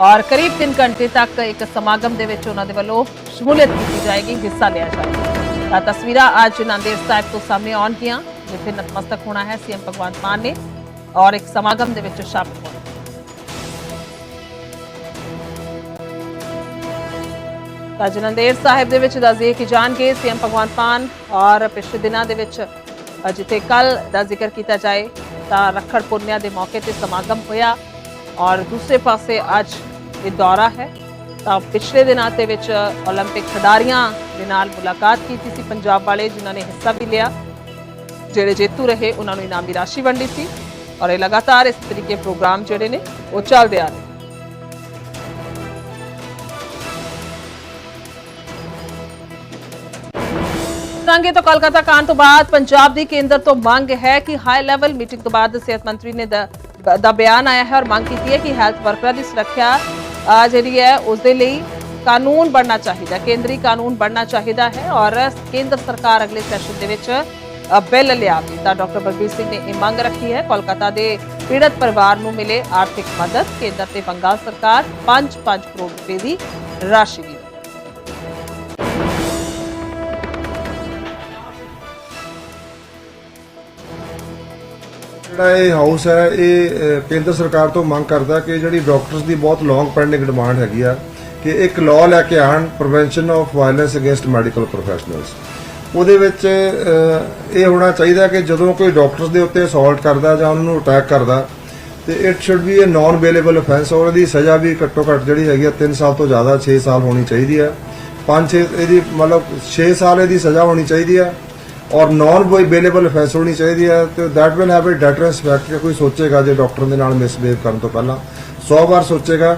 ਔਰ ਕਰੀਬ 3 ਘੰਟੇ ਤੱਕ ਇੱਕ ਸਮਾਗਮ ਦੇ ਵਿੱਚ ਉਹਨਾਂ ਦੇ ਵੱਲੋਂ ਸ਼ਮੂਲੀਅਤ ਕੀਤੀ ਜਾਏਗੀ ਹਿੱਸਾ ਲਿਆ ਜਾਏਗਾ। ਤਾਂ ਤਸਵੀਰਾਂ ਅੱਜ ਨੰਦੇੜ ਸਾਹਿਬ ਤੋਂ ਸਾਹਮਣੇ ਆਉਣਗੀਆਂ ਜਿੱਥੇ ਨਤਮਸਤਕ ਹੋਣਾ ਹੈ ਸੀਐਮ ਭਗਵੰਤ ਮਾਨ ਨੇ। ਔਰ ਇੱਕ ਸਮਾਗਮ ਦੇ ਵਿੱਚ ਸ਼ਾਮਲ ਹੋਣਾ ਤਾਂ ਅੱਜ ਨੰਦੇੜ ਸਾਹਿਬ ਦੇ ਵਿੱਚ ਦੱਸਦੇ ਕਿ ਜਾਣਗੇ ਸੀਐਮ ਭਗਵੰਤ ਮਾਨ ਔਰ ਪਿਛਲੇ ਦਿਨਾਂ ਦੇ ਵਿੱਚ ਅ, ਜਿੱਥੇ ਕੱਲ ਦਾ ਜ਼ਿਕਰ ਕੀਤਾ ਜਾਏ ਤਾਂ ਰੱਖੜ ਪੁੰਨਿਆ ਦੇ ਮੌਕੇ ਤੇ ਸਮਾਗਮ ਹੋਇਆ ਔਰ ਦੂਸਰੇ ਪਾਸੇ ਅੱਜ ਇਹ ਦੌਰਾ ਹੈ ਤਾਂ ਪਿਛਲੇ ਦਿਨਾਂ ਦੇ ਵਿੱਚ 올림픽 ਖਿਡਾਰੀਆਂ ਦੇ ਨਾਲ ਮੁਲਾਕਾਤ ਕੀਤੀ ਸੀ ਪੰਜਾਬ ਵਾਲੇ ਜਿਨ੍ਹਾਂ ਨੇ ਹਿੱਸਾ ਵੀ ਲਿਆ ਜਿਹੜੇ ਜੇਤੂ ਰਹੇ ਉਹਨਾਂ ਨੂੰ ਇਨਾਮੀ ਰਾਸ਼ੀ ਵੰਡੀ ਸੀ ਔਰ ਇਹ ਲਗਾਤਾਰ ਇਸ ਤਰੀਕੇ ਪ੍ਰੋਗਰਾਮ ਜਿਹੜੇ ਨੇ, ਉਹ ਚੱਲਦੇ ਆ ਰਹੇ ਸੰਗੇ ਤੋਂ ਕੋਲਕਾਤਾ ਕਾਂਡ ਤੋਂ ਬਾਅਦ ਪੰਜਾਬ ਦੀ ਕੇਂਦਰ ਤੋਂ ਮੰਗ ਹੈ ਕਿ ਹਾਈ ਲੈਵਲ ਮੀਟਿੰਗ ਤੋਂ ਬਾਅਦ ਸਿਹਤ ਮੰਤਰੀ ਨੇ ਦਾ ਬਿਆਨ ਆਇਆ ਹੈ ਔਰ ਮੰਗ ਕੀਤੀ ਹੈ ਕਿ ਹੈਲਥ ਵਰਕਰਾਂ ਦੀ ਸੁਰੱਖਿਆ ਜਿਹੜੀ ਹੈ ਉਸ ਦੇ ਲਈ ਕਾਨੂੰਨ ਬਣਨਾ ਚਾਹੀਦਾ ਕੇਂਦਰੀ ਕਾਨੂੰਨ ਬਣਨਾ ਚਾਹੀਦਾ ਹੈ ਔਰ ਕੇਂਦਰ ਸਰਕਾਰ ਅਗਲੇ ਸੈਸ਼ਨ ਦੇ ਵਿੱਚ ਬਿੱਲ ਲਿਆਵੇ ਤਾਂ ਡਾਕਟਰ ਬਲਬੀਰ ਸਿੰਘ ਨੇ ਇਹ ਮੰਗ ਰੱਖੀ ਹੈ। ਕੋਲਕਾਤਾ ਦੇ ਪੀੜਤ ਪਰਿਵਾਰ ਨੂੰ ਮਿਲੇ ਆਰਥਿਕ ਮਦਦ। ਕੇਂਦਰ ਤੇ ਬੰਗਾਲ ਸਰਕਾਰ 5-5 ਕਰੋੜ ਰੁਪਏ ਦੀ ਰਾਸ਼ੀ ਦੀ ਜਿਹੜਾ ਇਹ ਹਾਊਸ ਹੈ, ਇਹ ਕੇਂਦਰ ਸਰਕਾਰ ਤੋਂ ਮੰਗ ਕਰਦਾ ਕਿ ਜਿਹੜੀ ਡਾਕਟਰਸ ਦੀ ਬਹੁਤ ਲੌਂਗ ਪੈਂਡਿੰਗ ਡਿਮਾਂਡ ਹੈਗੀ ਆ, ਕਿ ਇੱਕ ਲਾਅ ਲੈ ਕੇ ਆਣ prevention of violence against medical professionals ਉਹਦੇ ਵਿੱਚ ਇਹ ਹੋਣਾ ਚਾਹੀਦਾ ਕਿ ਜਦੋਂ ਕੋਈ ਡਾਕਟਰਸ ਦੇ ਉੱਤੇ ਅਸੌਲਟ ਕਰਦਾ ਜਾਂ ਉਹਨਾਂ ਨੂੰ ਅਟੈਕ ਕਰਦਾ, ਤੇ it should be a non available offence ਔਰ ਇਹਦੀ ਸਜ਼ਾ ਵੀ ਘੱਟੋ ਘੱਟ ਜਿਹੜੀ ਹੈਗੀ ਆ 3 ਸਾਲ ਤੋਂ ਜ਼ਿਆਦਾ 6 ਸਾਲ ਹੋਣੀ ਚਾਹੀਦੀ ਹੈ 5 6 ਇਹਦੀ ਮਤਲਬ 6 ਸਾਲ ਇਹਦੀ ਸਜ਼ਾ ਹੋਣੀ ਚਾਹੀਦੀ ਹੈ ਔਰ ਨਾਨ ਅਵੇਲੇਬਲ ਅਫੈਂਸ ਹੋਣੀ ਚਾਹੀਦੀ ਹੈ ਤੇ that will have a deterrence fact ਕਿ ਕੋਈ ਸੋਚੇਗਾ ਜੇ ਡਾਕਟਰ ਦੇ ਨਾਲ ਮਿਸਬਿਹੇਵ ਕਰਨ ਤੋਂ ਪਹਿਲਾਂ। 100 ਵਾਰ ਸੋਚੇਗਾ,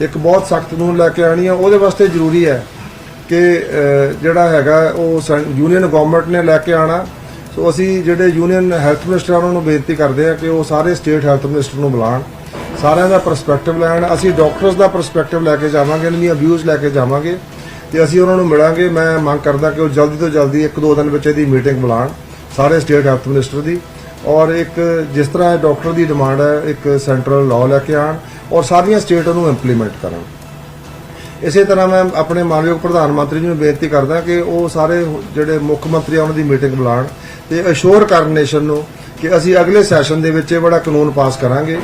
ਇੱਕ ਬਹੁਤ ਸਖਤ ਕਾਨੂੰਨ ਲੈ ਕੇ ਆਣੀ ਹੈ ਉਹਦੇ ਵਾਸਤੇ ਜ਼ਰੂਰੀ ਹੈ ਕਿ ਜਿਹੜਾ ਹੈਗਾ, ਉਹ ਯੂਨੀਅਨ ਗਵਰਨਮੈਂਟ ਨੇ ਲੈ ਕੇ ਆਣਾ। ਸੋ ਅਸੀਂ ਜਿਹੜੇ ਯੂਨੀਅਨ ਹੈਲਥ ਮਿਨਿਸਟਰ ਉਹਨਾਂ ਨੂੰ ਬੇਨਤੀ ਕਰਦੇ ਹਾਂ ਕਿ ਉਹ ਸਾਰੇ ਸਟੇਟ ਹੈਲਥ ਮਿਨਿਸਟਰ ਨੂੰ ਬੁਲਾਣ। ਸਾਰਿਆਂ ਦਾ ਪਰਸਪੈਕਟਿਵ ਲੈਣ। ਅਸੀਂ ਡਾਕਟਰਸ ਦਾ ਪਰਸਪੈਕਟਿਵ ਲੈ ਕੇ ਜਾਵਾਂਗੇ, ਇਹਨਾਂ ਦੀਆਂ ਵਿਊਜ਼ ਲੈ ਕੇ ਜਾਵਾਂਗੇ। ਤੇ ਅਸੀਂ ਉਹਨਾਂ ਨੂੰ ਮਿਲਾਂਗੇ। ਮੈਂ ਮੰਗ ਕਰਦਾ ਕਿ ਉਹ ਜਲਦੀ ਤੋਂ ਜਲਦੀ ਇੱਕ ਦੋ ਦਿਨ ਵਿੱਚ ਇਹਦੀ ਮੀਟਿੰਗ ਬੁਲਾਣ, ਸਾਰੇ ਸਟੇਟ ਹੈਲਥ ਮਿਨਿਸਟਰ ਦੀ। ਔਰ ਇੱਕ, ਜਿਸ ਤਰ੍ਹਾਂ ਡਾਕਟਰ ਦੀ ਡਿਮਾਂਡ ਹੈ, ਇੱਕ ਸੈਂਟਰਲ ਲਾਅ ਲੈ ਕੇ ਆਣ ਔਰ ਸਾਰੀਆਂ ਸਟੇਟ ਉਹਨੂੰ ਇੰਪਲੀਮੈਂਟ ਕਰਨ। ਇਸੇ ਤਰ੍ਹਾਂ ਮੈਂ ਆਪਣੇ ਮਾਨਯੋਗ ਪ੍ਰਧਾਨ ਮੰਤਰੀ ਜੀ ਨੂੰ ਬੇਨਤੀ ਕਰਦਾ ਕਿ ਉਹ ਸਾਰੇ ਜਿਹੜੇ ਮੁੱਖ ਮੰਤਰੀ ਆ, ਉਹਨਾਂ ਦੀ ਮੀਟਿੰਗ ਬੁਲਾਣ ਤੇ ਅਸ਼ੋਰ ਕਰਨ ਨੇਸ਼ਨ ਨੂੰ ਕਿ ਅਸੀਂ ਅਗਲੇ ਸੈਸ਼ਨ ਦੇ ਵਿੱਚ ਇਹ ਬੜਾ ਕਾਨੂੰਨ ਪਾਸ ਕਰਾਂਗੇ।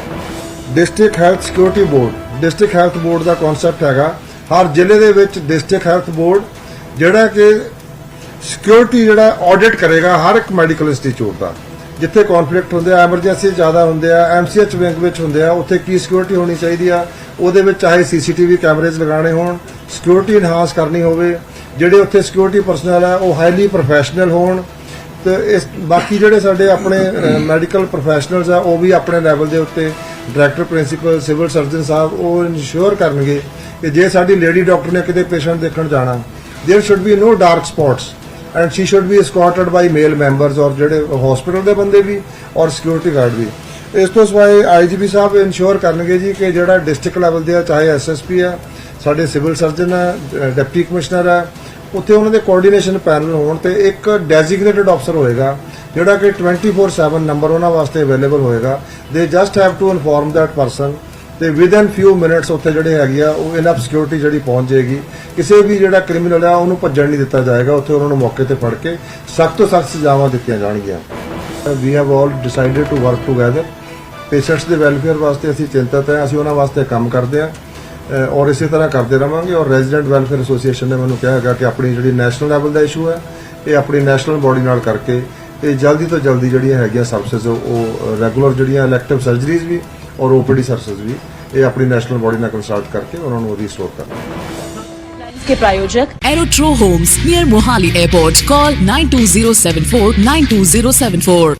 District health security board district health board ਦਾ ਕਨਸੈਪਟ ਹੈਗਾ। ਹਰ ਜ਼ਿਲ੍ਹੇ ਦੇ ਵਿੱਚ ਡਿਸਟ੍ਰਿਕਟ ਹੈਲਥ ਬੋਰਡ ਜਿਹੜਾ ਕਿ ਸਿਕਿਉਰਿਟੀ ਜਿਹੜਾ ਆਡਿਟ ਕਰੇਗਾ ਹਰ ਇੱਕ ਮੈਡੀਕਲ ਇੰਸਟੀਚਿਊਟ ਦਾ। ਜਿੱਥੇ ਕਨਫਲਿਕਟ ਹੁੰਦੇ ਆ ਐਮਰਜੈਂਸੀ ਜ਼ਿਆਦਾ ਹੁੰਦੇ ਆ ਐਮਸੀਐਚ ਬੈਂਕ ਵਿੱਚ ਹੁੰਦੇ ਆ ਉੱਥੇ ਕੀ ਸਿਕਿਉਰਿਟੀ ਹੋਣੀ ਚਾਹੀਦੀ ਆ ਉਹਦੇ ਵਿੱਚ ਚਾਹੇ ਸੀਸੀਟੀਵੀ ਕੈਮਰੇਜ਼ ਲਗਾਉਣੇ ਹੋਣ ਸਿਕਿਉਰਿਟੀ ਇਨਹਾਂਸ ਕਰਨੀ ਹੋਵੇ ਜਿਹੜੇ ਉੱਥੇ ਸਿਕਿਉਰਿਟੀ ਪਰਸਨਲ ਆ ਉਹ ਹਾਈਲੀ ਪ੍ਰੋਫੈਸ਼ਨਲ ਹੋਣ ਤੇ ਇਸ ਬਾਕੀ ਜਿਹੜੇ ਸਾਡੇ ਆਪਣੇ ਮੈਡੀਕਲ ਪ੍ਰੋਫੈਸ਼ਨਲਸ ਆ ਉਹ ਵੀ ਆਪਣੇ ਲੈਵਲ ਦੇ ਉੱਤੇ ਡਾਇਰੈਕਟਰ ਪ੍ਰਿੰਸੀਪਲ ਸਿਵਲ ਸਰਜਨ ਸਾਹਿਬ ਉਹ ਇਨਸ਼ੋਰ ਕਰਨਗੇ ਕਿ ਜੇ ਸਾਡੀ ਲੇਡੀ ਡਾਕਟਰ ਨੇ ਕਿਤੇ ਪੇਸ਼ੈਂਟ ਦੇਖਣ ਜਾਣਾ there should be no dark spots and she should be escorted by male members ਔਰ ਜਿਹੜੇ ਹਸਪੀਟਲ ਦੇ ਬੰਦੇ ਵੀ ਔਰ ਸਿਕਿਉਰਿਟੀ ਗਾਰਡ ਵੀ। ਇਸ ਤੋਂ ਸਿਵਾਏ ਆਈਜੀਪੀ ਸਾਹਿਬ ਇਨਸ਼ੋਰ ਕਰਨਗੇ ਜੀ ਕਿ ਜਿਹੜਾ ਡਿਸਟ੍ਰਿਕਟ ਲੈਵਲ ਦੇ ਆ, ਚਾਹੇ ਐਸਐਸਪੀ ਆ, ਸਾਡੇ ਸਿਵਲ ਸਰਜਨ ਆ ਡਿਪਟੀ ਕਮਿਸ਼ਨਰ ਆ, ਉੱਥੇ ਉਹਨਾਂ ਦੇ ਕੋਆਰਡੀਨੇਸ਼ਨ ਪੈਨਲ ਹੋਣ ਤੇ ਇੱਕ ਡੈਜ਼ਿਗਨੇਟਿਡ ਅਫਸਰ ਹੋਏਗਾ, ਜਿਹੜਾ ਕਿ 24/7 ਨੰਬਰ ਉਹਨਾਂ ਵਾਸਤੇ ਅਵੇਲੇਬਲ ਹੋਏਗਾ। They just have to inform that person ਤੇ ਵਿਦ ਫਿਊ ਮਿੰਟਸ ਉੱਥੇ ਜਿਹੜੇ ਹੈਗੇ ਆ, ਉਹ ਇਨਫ ਸਿਕਿਉਰਿਟੀ ਜਿਹੜੀ ਪਹੁੰਚ ਜਾਏਗੀ। ਕਿਸੇ ਵੀ ਜਿਹੜਾ ਕ੍ਰਿਮੀਨਲ ਆ, ਉਹਨੂੰ ਭੱਜਣ ਨਹੀਂ ਦਿੱਤਾ ਜਾਏਗਾ। ਉੱਥੇ ਉਹਨਾਂ ਨੂੰ ਮੌਕੇ ਤੇ ਫੜ ਕੇ ਸਖਤ ਤੋਂ ਸਖਤ ਸਜ਼ਾਵਾਂ ਦਿੱਤੀਆਂ ਜਾਣਗੀਆਂ। We have all decided to work together patients ਦੇ ਵੈਲਫੇਅਰ ਵਾਸਤੇ ਅਸੀਂ ਚਿੰਤਤ ਹਾਂ। ਅਸੀਂ ਉਹਨਾਂ ਵਾਸਤੇ ਕੰਮ ਕਰਦੇ ਹਾਂ। ਔਰ ਇਸੇ ਤਰ੍ਹਾਂ ਕਰਦੇ ਰਵਾਂਗੇ। ਔਰ ਰੈਜ਼ੀਡੈਂਟ ਵੈਲਫੇਅਰ ਐਸੋਸੀਏਸ਼ਨ ਨੇ ਮੈਨੂੰ ਕਿਹਾ ਹੈਗਾ ਕਿ ਆਪਣੀ ਜਿਹੜੀ ਨੈਸ਼ਨਲ ਲੈਵਲ ਦਾ ਇਸ਼ੂ ਹੈ, ਇਹ ਆਪਣੀ ਨੈਸ਼ਨਲ ਬੋਡੀ ਨਾਲ ਕਰਕੇ ਇਹ ਜਲਦੀ ਤੋਂ ਜਲਦੀ ਜਿਹੜੀਆਂ ਹੈਗੀਆਂ ਸਰਵਿਸਿਜ਼ ਉਹ ਰੈਗੂਲਰ ਜਿਹੜੀਆਂ ਇਲੈਕਟਿਵ ਸਰਜਰੀਜ਼ ਵੀ ਔਰ ਓਪੀਡੀ ਸਰਵਿਸ ਵੀ ਇਹ ਆਪਣੀ ਨੈਸ਼ਨਲ ਬੋਡੀ ਨਾਲ ਕੰਸਲਟ ਕਰਕੇ ਉਹਨਾਂ ਨੂੰ ਉਹਦੀ ਸਟੋਰ ਕਰਨਾ के प्रायोजक एरोट्रो homes near Mohali airport call 9207492074